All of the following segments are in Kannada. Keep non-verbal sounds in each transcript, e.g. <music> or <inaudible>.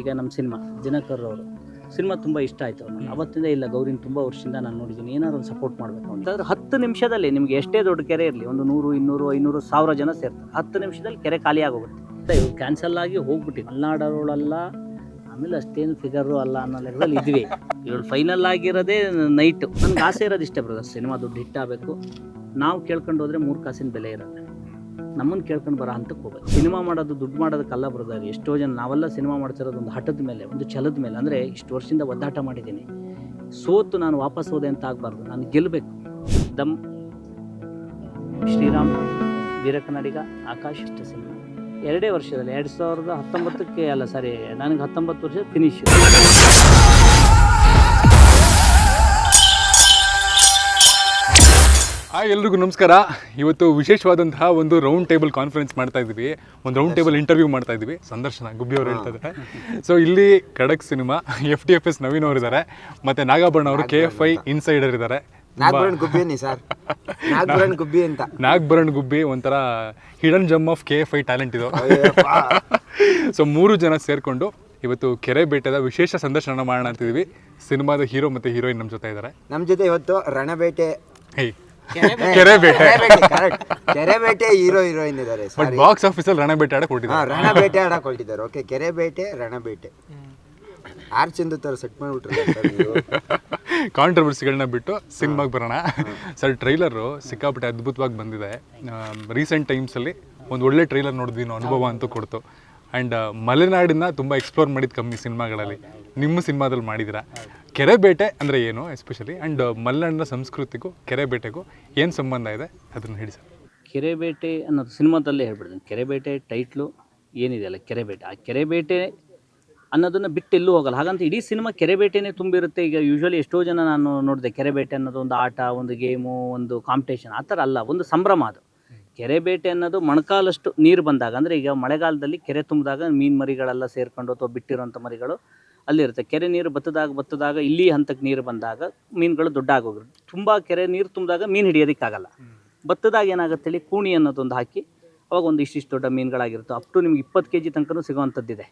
ಈಗ ನಮ್ಮ ಸಿನಿಮಾ, ದಿನಕರ್ ಅವರು ಸಿನಿಮಾ ತುಂಬ ಇಷ್ಟ ಆಯಿತು ಅವತ್ತಿಂದ ಇಲ್ಲ, ಗೌರಿನ ತುಂಬ ವರ್ಷದಿಂದ ನಾನು ನೋಡಿದ್ದೀನಿ. ಏನಾದ್ರು ಒಂದು ಸಪೋರ್ಟ್ ಮಾಡಬೇಕು ಅಂತಂದ್ರೆ ಹತ್ತು ನಿಮಿಷದಲ್ಲಿ ನಿಮಗೆ ಎಷ್ಟೇ ದೊಡ್ಡ ಕೆರೆ ಇರಲಿ, ಒಂದು ನೂರು, ಇನ್ನೂರು, ಐನೂರು, ಸಾವಿರ ಜನ ಸೇರ್ತಾರೆ. ಹತ್ತು ನಿಮಿಷದಲ್ಲಿ ಕೆರೆ ಖಾಲಿ ಆಗೋಗುತ್ತೆ. ಇವು ಕ್ಯಾನ್ಸಲ್ ಆಗಿ ಹೋಗ್ಬಿಟ್ಟಿವಿ ಮಲ್ನಾಡೋಳಲ್ಲ ಆಮೇಲೆ ಅಷ್ಟೇನು ಫಿಗರು ಅಲ್ಲ ಅನ್ನೋ ಲೆಕ್ಕದಲ್ಲಿ ಇದ್ವಿ. ಇವಳು ಫೈನಲ್ ಆಗಿರೋದೇ ನೈಟು ನನಗೆ ಆಸೆ ಇರೋದು ಇಷ್ಟೇ ಬ್ರದರ್ ಸಿನಿಮಾ ದುಡ್ಡು ಹಿಟ್ಟಾಗಬೇಕು ನಾವು ಕೇಳ್ಕೊಂಡು ಹೋದ್ರೆ ಮೂರು ಕಾಸಿನ ಬೆಲೆ ಇರುತ್ತೆ. ನಮ್ಮನ್ನು ಕೇಳ್ಕೊಂಡು ಬರೋ ಹಂತಕ್ಕೆ ಹೋಗ್ಬೇಕು ಸಿನಿಮಾ ಮಾಡೋದು, ದುಡ್ಡು ಮಾಡೋದಕ್ಕಲ್ಲ ಬ್ರದರ್ ಎಷ್ಟೋ ಜನ ನಾವೆಲ್ಲ ಸಿನಿಮಾ ಮಾಡ್ತಿರೋದು ಒಂದು ಹಠದ ಮೇಲೆ, ಒಂದು ಛಲದ ಮೇಲೆ. ಅಂದರೆ ಇಷ್ಟು ವರ್ಷದಿಂದ ಒದ್ದಾಟ ಮಾಡಿದ್ದೀನಿ. ಸೋತು ನಾನು ವಾಪಸ್ ಹೋದೆ ಅಂತ ಆಗಬಾರ್ದು. ನಾನು ಗೆಲ್ಲಬೇಕು ದಮ್. ಶ್ರೀರಾಮ್, ವೀರ ಕನ್ನಡಿಗ, ಆಕಾಶ್ ಇಷ್ಟ ಸಿನಿಮಾ. ಎರಡೇ ವರ್ಷದಲ್ಲಿ, ಎರಡು ಸಾವಿರದ ಹತ್ತೊಂಬತ್ತಕ್ಕೆ ಅಲ್ಲ ಸರಿ ನನಗೆ ಹತ್ತೊಂಬತ್ತು ವರ್ಷ ಫಿನಿಶ್ ಹಾಯ್ ಎಲ್ರಿಗೂ ನಮಸ್ಕಾರ. ಇವತ್ತು ವಿಶೇಷವಾದಂತಹ ಒಂದು ರೌಂಡ್ ಟೇಬಲ್ ಕಾನ್ಫರೆನ್ಸ್ ಮಾಡ್ತಾ ಇದ್ವಿ ಒಂದು ರೌಂಡ್ ಟೇಬಲ್ ಇಂಟರ್ವ್ಯೂ ಮಾಡ್ತಾ ಇದ್ವಿ ಸಂದರ್ಶನ ಗುಬ್ಬಿ ಅವರು ಹೇಳ್ತಾ ಇದ್ದಾರೆ. ಸೊ ಇಲ್ಲಿ ಖಡಕ್ cinema F D F S Naveen ಅವರು ಇದ್ದಾರೆ. ಮತ್ತೆ ನಾಗಾಭರಣ ಅವರು ಕೆ ಎಫ್ ಐ ಇನ್ಸೈಡರ್ ಇದ್ದಾರೆ. ನಾಗ್ಬರಣ್ ಗುಬ್ಬಿ ಅನ್ನಿ ಸರ್. ನಾಗ್ಬರನ್ ಗುಬ್ಬಿ ಅಂತ. ನಾಗ್ಭರಣ್ ಗುಬ್ಬಿ ಒಂಥರ hidden gem of K F I talent ಇದು. ಸೊ ಮೂರು ಜನ ಸೇರ್ಕೊಂಡು ಇವತ್ತು ಕೆರೆ ಬೇಟೆದ ವಿಶೇಷ ಸಂದರ್ಶನ ಮಾಡೋಣ ಅಂತಿದ್ವಿ ಸಿನಿಮಾದ ಹೀರೋ ಮತ್ತೆ ಹೀರೋಯಿನ್ ನಮ್ಮ ಜೊತೆ ಇದ್ದಾರೆ. ನಮ್ಮ ಜೊತೆ ಇವತ್ತು ರಣಬೇಟೆ ಹೇ ಕೆರೆ ಬೇಟೆ. Correct Kere Bete hero heroine ಇದ್ದಾರೆ. ಬಟ್ ಬಾಕ್ಸ್ ಆಫೀಸಲ್ಲಿ ರಣಬೇಟೆ ಆಡಕ್ ಹಾ ಕೊಟ್ಟಿದ್ದಾರೆ ರಣಬೇಟೆ ಆಡಕ್ ಹೊರಟಿದ್ದಾರೆ ಓಕೆ ಕೆರೆ ಬೇಟೆ ರಣಬೇಟೆ. ಆರ್ ಚಂದು ತರ ಸೆಟ್ ಮಾಡಿಬಿಟ್ರೆ ಕಾಂಟ್ರವರ್ಸಿಗಳನ್ನ ಬಿಟ್ಟು ಸಿನಿಮಾಗೆ ಬರೋಣ. ಸರ್ ಟ್ರೈಲರು ಸಿಕ್ಕಾಪಟ್ಟೆ ಅದ್ಭುತವಾಗಿ ಬಂದಿದೆ. ರೀಸೆಂಟ್ ಟೈಮ್ಸಲ್ಲಿ ಒಂದು ಒಳ್ಳೆ ಟ್ರೈಲರ್ ನೋಡಿದ್ವಿ ನಾವು ಅನುಭವ ಅಂತೂ ಕೊಡ್ತು. ಆ್ಯಂಡ್ ಮಲೆನಾಡಿನ ತುಂಬ ಎಕ್ಸ್ಪ್ಲೋರ್ ಮಾಡಿದ ಕಮ್ಮಿ ಸಿನಿಮಾಗಳಲ್ಲಿ. ನಿಮ್ಮ ಸಿನಿಮಾದಲ್ಲಿ ಮಾಡಿದ್ದೀರಾ ಕೆರೆಬೇಟೆ ಅಂದರೆ ಏನು ಎಸ್ಪೆಷಲಿ ಆ್ಯಂಡ್ ಮಲೆನಾಡಿನ ಸಂಸ್ಕೃತಿಗೂ, ಕೆರೆಬೇಟೆಗೂ ಏನು ಸಂಬಂಧ ಇದೆ? ಅದನ್ನು ಹೇಳಿ ಸರ್. ಕೆರೆಬೇಟೆ ಅನ್ನೋದು ಸಿನಿಮಾದಲ್ಲೇ ಹೇಳ್ಬಿಡ್ತೀನಿ ಕೆರೆಬೇಟೆ ಟೈಟ್ಲು ಏನಿದೆಯಲ್ಲ ಕೆರೆಬೇಟೆ. ಆ ಕೆರೆಬೇಟೆ ಅನ್ನೋದನ್ನು ಬಿಟ್ಟು ಎಲ್ಲೂ ಹೋಗಲ್ಲ. ಹಾಗಂತ ಇಡೀ ಸಿನಿಮಾ ಕೆರೆಬೇಟೆನೇ ತುಂಬಿರುತ್ತೆ. ಈಗ ಯೂಶ್ವಲಿ ಎಷ್ಟೋ ಜನ ನಾನು ನೋಡಿದೆ, ಕೆರೆಬೇಟೆ ಅನ್ನೋದು ಒಂದು ಆಟ, ಒಂದು ಗೇಮು ಒಂದು ಕಾಂಪಿಟೇಷನ್ ಆ ಥರ ಅಲ್ಲ, ಒಂದು ಸಂಭ್ರಮ ಅದು. ಕೆರೆಬೇಟೆ ಅನ್ನೋದು ಮೊಣಕಾಲಷ್ಟು ನೀರು ಬಂದಾಗ ಅಂದರೆ ಈಗ ಮಳೆಗಾಲದಲ್ಲಿ ಕೆರೆ ತುಂಬಿದಾಗ ಮೀನು ಮರಿಗಳೆಲ್ಲ ಸೇರ್ಕೊಂಡು ಅಥವಾ ಬಿಟ್ಟಿರೋಂಥ ಮರಿಗಳು ಅಲ್ಲಿರುತ್ತೆ. ಕೆರೆ ನೀರು ಬತ್ತದಾಗ ಬತ್ತದಾಗ ಇಲ್ಲಿ ಹಂತಕ್ಕೆ ನೀರು ಬಂದಾಗ ಮೀನುಗಳು ದೊಡ್ಡಾಗೋಗಿರುತ್ತೆ ತುಂಬ ಕೆರೆ ನೀರು ತುಂಬಿದಾಗ ಮೀನು ಹಿಡಿಯೋದಕ್ಕಾಗಲ್ಲ. ಬತ್ತದಾಗ ಏನಾಗುತ್ತೆ ಹೇಳಿ ಕೂಣಿ ಅನ್ನೋದೊಂದು ಹಾಕಿ ಅವಾಗ ಒಂದು ಇಷ್ಟಿಷ್ಟು ದೊಡ್ಡ ಮೀನುಗಳಾಗಿರುತ್ತೆ. ಅಪ್ ಟು ನಿಮ್ಗೆ ಇಪ್ಪತ್ತು ಕೆ ಜಿ ತನಕನೂ ಸಿಗುವಂಥದ್ದಿದೆ.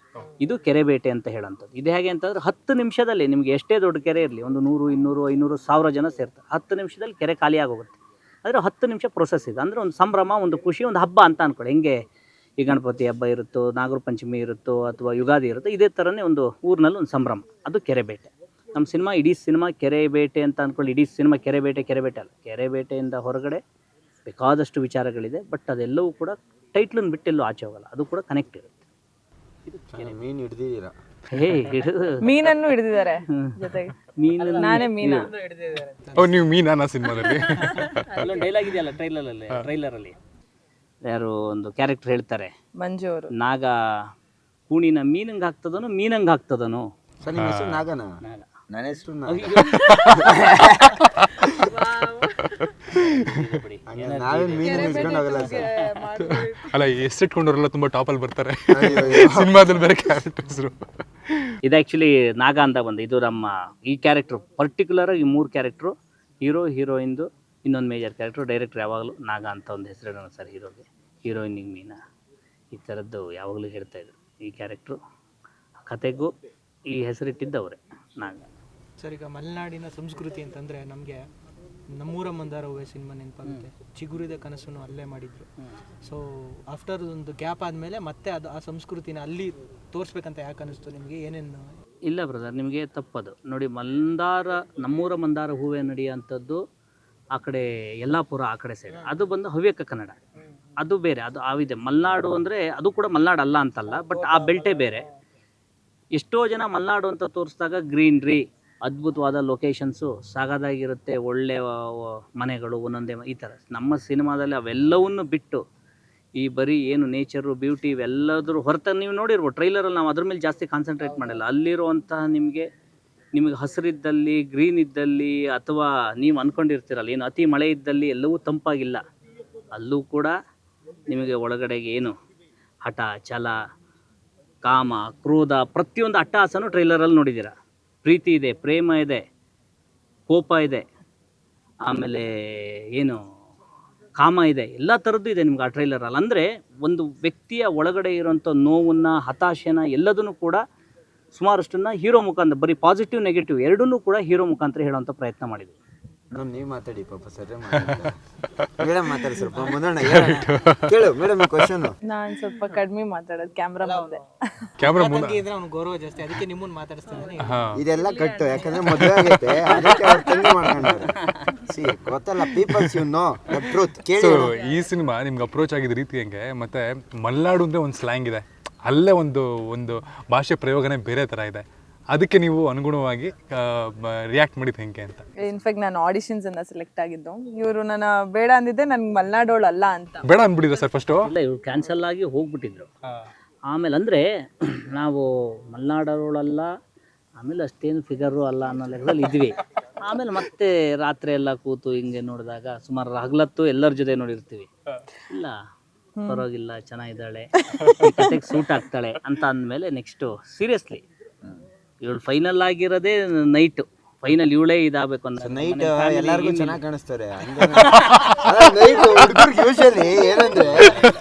ಇದು ಕೆರೆ ಬೇಟೆ ಅಂತ ಹೇಳೋಂಥದ್ದು. ಇದು ಹೇಗೆ ಅಂತಂದ್ರೆ ಹತ್ತು ನಿಮಿಷದಲ್ಲಿ ನಿಮಗೆ ಎಷ್ಟೇ ದೊಡ್ಡ ಕೆರೆ ಇರಲಿ ಒಂದು ನೂರು ಇನ್ನೂರು ಐನೂರು ಸಾವಿರ ಜನ ಸೇರ್ತಾರೆ. ಹತ್ತು ನಿಮಿಷದಲ್ಲಿ ಕೆರೆ ಖಾಲಿ ಆಗೋಗುತ್ತೆ ಆದರೆ ಹತ್ತು ನಿಮಿಷ ಪ್ರೊಸೆಸ್ ಇದೆ. ಅಂದರೆ ಒಂದು ಸಂಭ್ರಮ ಒಂದು ಖುಷಿ ಒಂದು ಹಬ್ಬ ಅಂತ ಅಂದ್ಕೊಳ್ಳಿ ಹೆಂಗೆ ಈ ಗಣಪತಿ ಹಬ್ಬ ಇರುತ್ತೋ ನಾಗರ ಪಂಚಮಿ ಇರುತ್ತೋ ಅಥವಾ ಯುಗಾದಿ ಇರುತ್ತೋ ಇದೇ ಥರನೇ ಒಂದು ಊರಿನಲ್ಲಿ ಒಂದು ಸಂಭ್ರಮ. ಅದು ಕೆರೆ ಬೇಟೆ ನಮ್ಮ ಸಿನಿಮಾ ಇಡೀ ಸಿನಿಮಾ ಕೆರೆ ಬೇಟೆ ಅಂತ ಅಂದ್ಕೊಳ್ಳಿ ಇಡೀ ಸಿನಿಮಾ ಕೆರೆ ಬೇಟೆ ಕೆರೆ ಬೇಟೆ ಅಲ್ಲ. ಕೆರೆ ಬೇಟೆಯಿಂದ ಹೊರಗಡೆ ಬೇಕಾದಷ್ಟು ವಿಚಾರಗಳಿದೆ. ಬಟ್ ಅದೆಲ್ಲವೂ ಕೂಡ ಟೈಟ್ಲನ್ನು ಬಿಟ್ಟೆಲ್ಲೂ ಆಚೆ ಹೋಗಲ್ಲ. ಅದು ಕೂಡ ಕನೆಕ್ಟ್ ಇರುತ್ತೆ. ಮೀನು ಹಿಡ್ದಿದ್ದೀರಾ? ಹೇ ಹಿಡಿದು ಮೀನನ್ನು ಹಿಡಿದಿದ್ದಾರೆ ಜೊತೆಗೆ. ಮೀನಲ್ಲಿ ನಾನೇ ಮೀನ. ಓ ನೀವು ಮೀನಾನ ಸಿನಿಮಾದಲ್ಲಿ? ಅಲ್ಲೊಂದು ಡೈಲಾಗ್ ಇದೆಯಲ್ಲ ಟ್ರೈಲರಲ್ಲಿ ಟ್ರೈಲರಲ್ಲಿ ಯಾರು ಒಂದು ಕ್ಯಾರೆಕ್ಟರ್ ಹೇಳ್ತಾರೆ. ಮಂಜು ಅವರು. ನಾಗ ಕೂಣಿನ ಮೀನಂಗೆ ಹಾಕ್ತದನು ಮೀನಂಗೆ ಹಾಕ್ತದನು. ಸರ್ ನಿಮ್ಮ ಹೆಸರು ನಾಗನ? ನಾಗ. ನನ್ನ ಹೆಸರು ಬಿಡಿ. <laughs> ನಾವೇನ್ ಮೀನು ಇಸ್ಕೊಂಡು ಹೋಗಲ್ಲ ಸರ್. ಅಲ್ಲ ಎಷ್ಟಿಟ್ಕೊಂಡವ್ರೆಲ್ಲ ತುಂಬಾ ಟಾಪಲ್ಲಿ ಬರ್ತಾರೆ. ಸಿನಿಮಾದಲ್ಲಿ ಬೇರೆ ಕ್ಯಾರೆಕ್ಟರ್ಸ್ರು ಇದು ಆ್ಯಕ್ಚುಲಿ ನಾಗ ಅಂತ ಬಂದು ಇದು ನಮ್ಮ ಈ ಕ್ಯಾರೆಕ್ಟ್ರು ಪರ್ಟಿಕ್ಯುಲರ್ ಈ ಮೂರು ಕ್ಯಾರೆಕ್ಟ್ರು ಹೀರೋ ಹೀರೋಯಿಂದು ಇನ್ನೊಂದು ಮೇಜರ್ ಕ್ಯಾರೆಕ್ಟ್ರು ಡೈರೆಕ್ಟ್ರ್ ಯಾವಾಗಲೂ ನಾಗ ಅಂತ ಒಂದು ಹೆಸರಿಡೋಣ ಸರ್ ಹೀರೋಗೆ. ಹೀರೋಯಿನಿಗೆ ಮೀನಾ. ಈ ಥರದ್ದು ಯಾವಾಗಲೂ ಹೇಳ್ತಾ ಇದ್ರು ಈ ಕ್ಯಾರೆಕ್ಟ್ರು ಕತೆಗೂ ಈ ಹೆಸರಿಟ್ಟಿದ್ದವರೇ ನಾಗ. ಸರ್ ಈಗ ಮಲೆನಾಡಿನ ಸಂಸ್ಕೃತಿ ಅಂತಂದರೆ ನಮಗೆ ನಮ್ಮೂರ ಮಂದಾರ ಹೂವೆ ಸಿನಿಮಾ ನೆನಪಾಗುತ್ತೆ. ಚಿಗುರಿದ ಕನಸನ್ನು ಅಲ್ಲೇ ಮಾಡಿದ್ರು. ಸೊ ಆಫ್ಟರ್ ಒಂದು ಗ್ಯಾಪ್ ಆದಮೇಲೆ ಮತ್ತೆ ಅದು ಆ ಸಂಸ್ಕೃತಿನ ಅಲ್ಲಿ ತೋರಿಸ್ಬೇಕಂತ ಯಾಕೆ ಅನಿಸ್ತು ನಿಮಗೆ? ಏನೇನು? ಇಲ್ಲ ಬ್ರದರ್ ನಿಮಗೆ ತಪ್ಪದು. ನೋಡಿ ಮಂದಾರ ನಮ್ಮೂರ ಮಂದಾರ ಹೂವೆ ನಡೆಯುವಂಥದ್ದು ಆ ಕಡೆ ಯಲ್ಲಾಪುರ ಆ ಕಡೆ ಸೈಡ್ ಅದು ಬಂದು ಹವ್ಯಕ ಕನ್ನಡ. ಅದು ಬೇರೆ ಅದು ಆವಿದೆ ಮಲ್ನಾಡು ಅಂದರೆ ಅದು ಕೂಡ ಮಲ್ನಾಡು ಅಲ್ಲ ಅಂತಲ್ಲ ಬಟ್ ಆ ಬೆಲ್ಟೇ ಬೇರೆ. ಎಷ್ಟೋ ಜನ ಮಲ್ನಾಡು ಅಂತ ತೋರಿಸಿದಾಗ ಗ್ರೀನ್ರಿ ಅದ್ಭುತವಾದ ಲೊಕೇಶನ್ಸು ಸಾಗದಾಗಿರುತ್ತೆ ಒಳ್ಳೆ ಮನೆಗಳು ಒಂದೊಂದೇ ಈ ಥರ ನಮ್ಮ ಸಿನಿಮಾದಲ್ಲಿ ಅವೆಲ್ಲವನ್ನು ಬಿಟ್ಟು ಈ ಬರೀ ಏನು ನೇಚರು ಬ್ಯೂಟಿ ಇವೆಲ್ಲದ್ರ ಹೊರತ ನೀವು ನೋಡಿರ್ಬೋದು. ಟ್ರೈಲರಲ್ಲಿ ನಾವು ಅದ್ರ ಮೇಲೆ ಜಾಸ್ತಿ ಕಾನ್ಸಂಟ್ರೇಟ್ ಮಾಡಲ್ಲ. ಅಲ್ಲಿರುವಂತಹ ನಿಮಗೆ ನಿಮಗೆ ಹಸಿರಿದ್ದಲ್ಲಿ ಗ್ರೀನ್ ಇದ್ದಲ್ಲಿ ಅಥವಾ ನೀವು ಅಂದ್ಕೊಂಡಿರ್ತೀರಲ್ಲ ಏನು ಅತಿ ಮಳೆ ಇದ್ದಲ್ಲಿ ಎಲ್ಲವೂ ತಂಪಾಗಿಲ್ಲ. ಅಲ್ಲೂ ಕೂಡ ನಿಮಗೆ ಒಳಗಡೆಗೆ ಏನು ಹಠ ಛಲ ಕಾಮ ಕ್ರೋಧ ಪ್ರತಿಯೊಂದು ಅಟ್ಟಹಾಸನೂ ಟ್ರೈಲರಲ್ಲಿ ನೋಡಿದ್ದೀರ? ಪ್ರೀತಿ ಇದೆ, ಪ್ರೇಮ ಇದೆ, ಕೋಪ ಇದೆ, ಆಮೇಲೆ ಏನು ಕಾಮ ಇದೆ, ಎಲ್ಲ ಥರದ್ದು ಇದೆ ನಿಮ್ಗೆ ಆ ಟ್ರೈಲರಲ್ಲಿ ಅಂದರೆ ಒಂದು ವ್ಯಕ್ತಿಯ ಒಳಗಡೆ ಇರೋಂಥ ನೋವನ್ನು, ಹತಾಶೆನ ಎಲ್ಲದನ್ನು ಕೂಡ ಸುಮಾರಷ್ಟನ್ನು ಹೀರೋ ಮುಖಾಂತರ, ಬರೀ ಪಾಸಿಟಿವ್ ನೆಗೆಟಿವ್ ಎರಡನ್ನೂ ಕೂಡ ಹೀರೋ ಮುಖಾಂತರ ಹೇಳುವಂಥ ಪ್ರಯತ್ನ ಮಾಡಿದ್ವಿ ಮ್ಯಾಮ್ ನೀವು ಮಾತಾಡಿ ಪಾಪ ಸರ್ ಮೇಡಮ್ ಮಾತಾಡಿ ಸ್ವಲ್ಪ ಮುಂದೋಣ ಕೇಳು ಮೇಡಮ್ ಕ್ವಶನ್ ನಾನು ಸ್ವಲ್ಪ ಕಡಿಮೆ ಮಾತಾಡೋದು ಕ್ಯಾಮ್ರಾ ಮುಂದೆ. ಕ್ಯಾಮ್ರಾ ಮುಂದೆ. ಇದ್ರೆ ಅವ್ನು ಗೌರವ ಜಾಸ್ತಿ ಅದಕ್ಕೆ ನಿಮ್ಮನ್ನ ಮಾತಾಡಿಸ್ತಾನೆ ಹಾಂ. ಇದೆಲ್ಲ ಕಟ್ಟು ಯಾಕಂದ್ರೆ ಮದುವೆ ಆಗೈತೆ ಅದಕ್ಕೆ ಅವ್ರು ತಂಗಿ ಮಾಡ್ಕೊಂಡ್ರು. ಸಿ ಗೊತ್ತಲ್ಲ peoples you know the truth ಕೇಳಿ ಸೊ ಈ ಸಿನಿಮಾ ನಿಮ್ಗೆ ಅಪ್ರೋಚ್ ಆಗಿದ ರೀತಿ ಹೆಂಗೆ ಮತ್ತೆ ಮಲ್ನಾಡು ಅಂದ್ರೆ ಒಂದು ಸ್ಲ್ಯಾಂಗ್ ಇದೆ. ಅಲ್ಲೇ ಒಂದು ಒಂದು ಭಾಷೆ ಪ್ರಯೋಗನೇ ಬೇರೆ ಥರ ಇದೆ. ಅದಕ್ಕೆ ನೀವು ಅನುಗುಣವಾಗಿ ರಿಯಾಕ್ಟ್ ಮಾಡಿದ್ದು ಹೆಂಗೆ ಅಂತ. ಇನ್ಫ್ಯಾಕ್ಟ್ ನಾನು ಆಡಿಷನ್ಸ್ ಅನ್ನ ಸೆಲೆಕ್ಟ್ ಆಗಿದ್ದು. ಇವರು ನನ್ನ ಬೇಡ ಅಂದಿದ್ದೆ ನನ್ಗೆ ಮಲ್ನಾಡೋಳು ಅಲ್ಲ ಅಂತ. ಬೇಡ ಅಂದ್ಬಿಟ್ಟಿದೆ ಸರ್ ಫಸ್ಟು ಇಲ್ಲ ಇವ್ರು ಕ್ಯಾನ್ಸಲ್ ಆಗಿ ಹೋಗ್ಬಿಟ್ಟಿದ್ರು. ಆಮೇಲೆ ಅಂದರೆ <clears throat> ನಾವು ಮಲ್ನಾಡೋಳಲ್ಲ ಆಮೇಲೆ ಅಷ್ಟೇನು ಫಿಗರು ಅಲ್ಲ ಅನ್ನೋ ಲೆಕ್ಕದಲ್ಲಿ ಇದ್ವಿ. ಆಮೇಲೆ ಮತ್ತೆ ರಾತ್ರಿ ಎಲ್ಲ ಕೂತು ಹಿಂಗೆ ನೋಡಿದಾಗ ಸುಮಾರು ಹಗಲತ್ತು ಎಲ್ಲರ ಜೊತೆ ನೋಡಿರ್ತೀವಿ. ಇಲ್ಲ ಪರವಾಗಿಲ್ಲ ಚೆನ್ನಾಗಿದ್ದಾಳೆ ಈ ಸೂಟ್ ಆಗ್ತಾಳೆ ಅಂತ ಅಂದಮೇಲೆ ನೆಕ್ಸ್ಟು ಸೀರಿಯಸ್ಲಿ ಇವಳು ಫೈನಲ್ ಆಗಿರೋದೇ ನೈಟು ಫೈನಲ್ ಇವಳೇ ಇದಾಗಬೇಕು ಅಂತ ನೈಟ್ ಎಲ್ಲರಿಗೂ ಚೆನ್ನಾಗಿ ಕಾಣಿಸ್ತಾರೆ. ನೈಟ್ ಹುಡುಗರಿಗೆ ಯೂಶಲಿ ಏನಂದ್ರೆ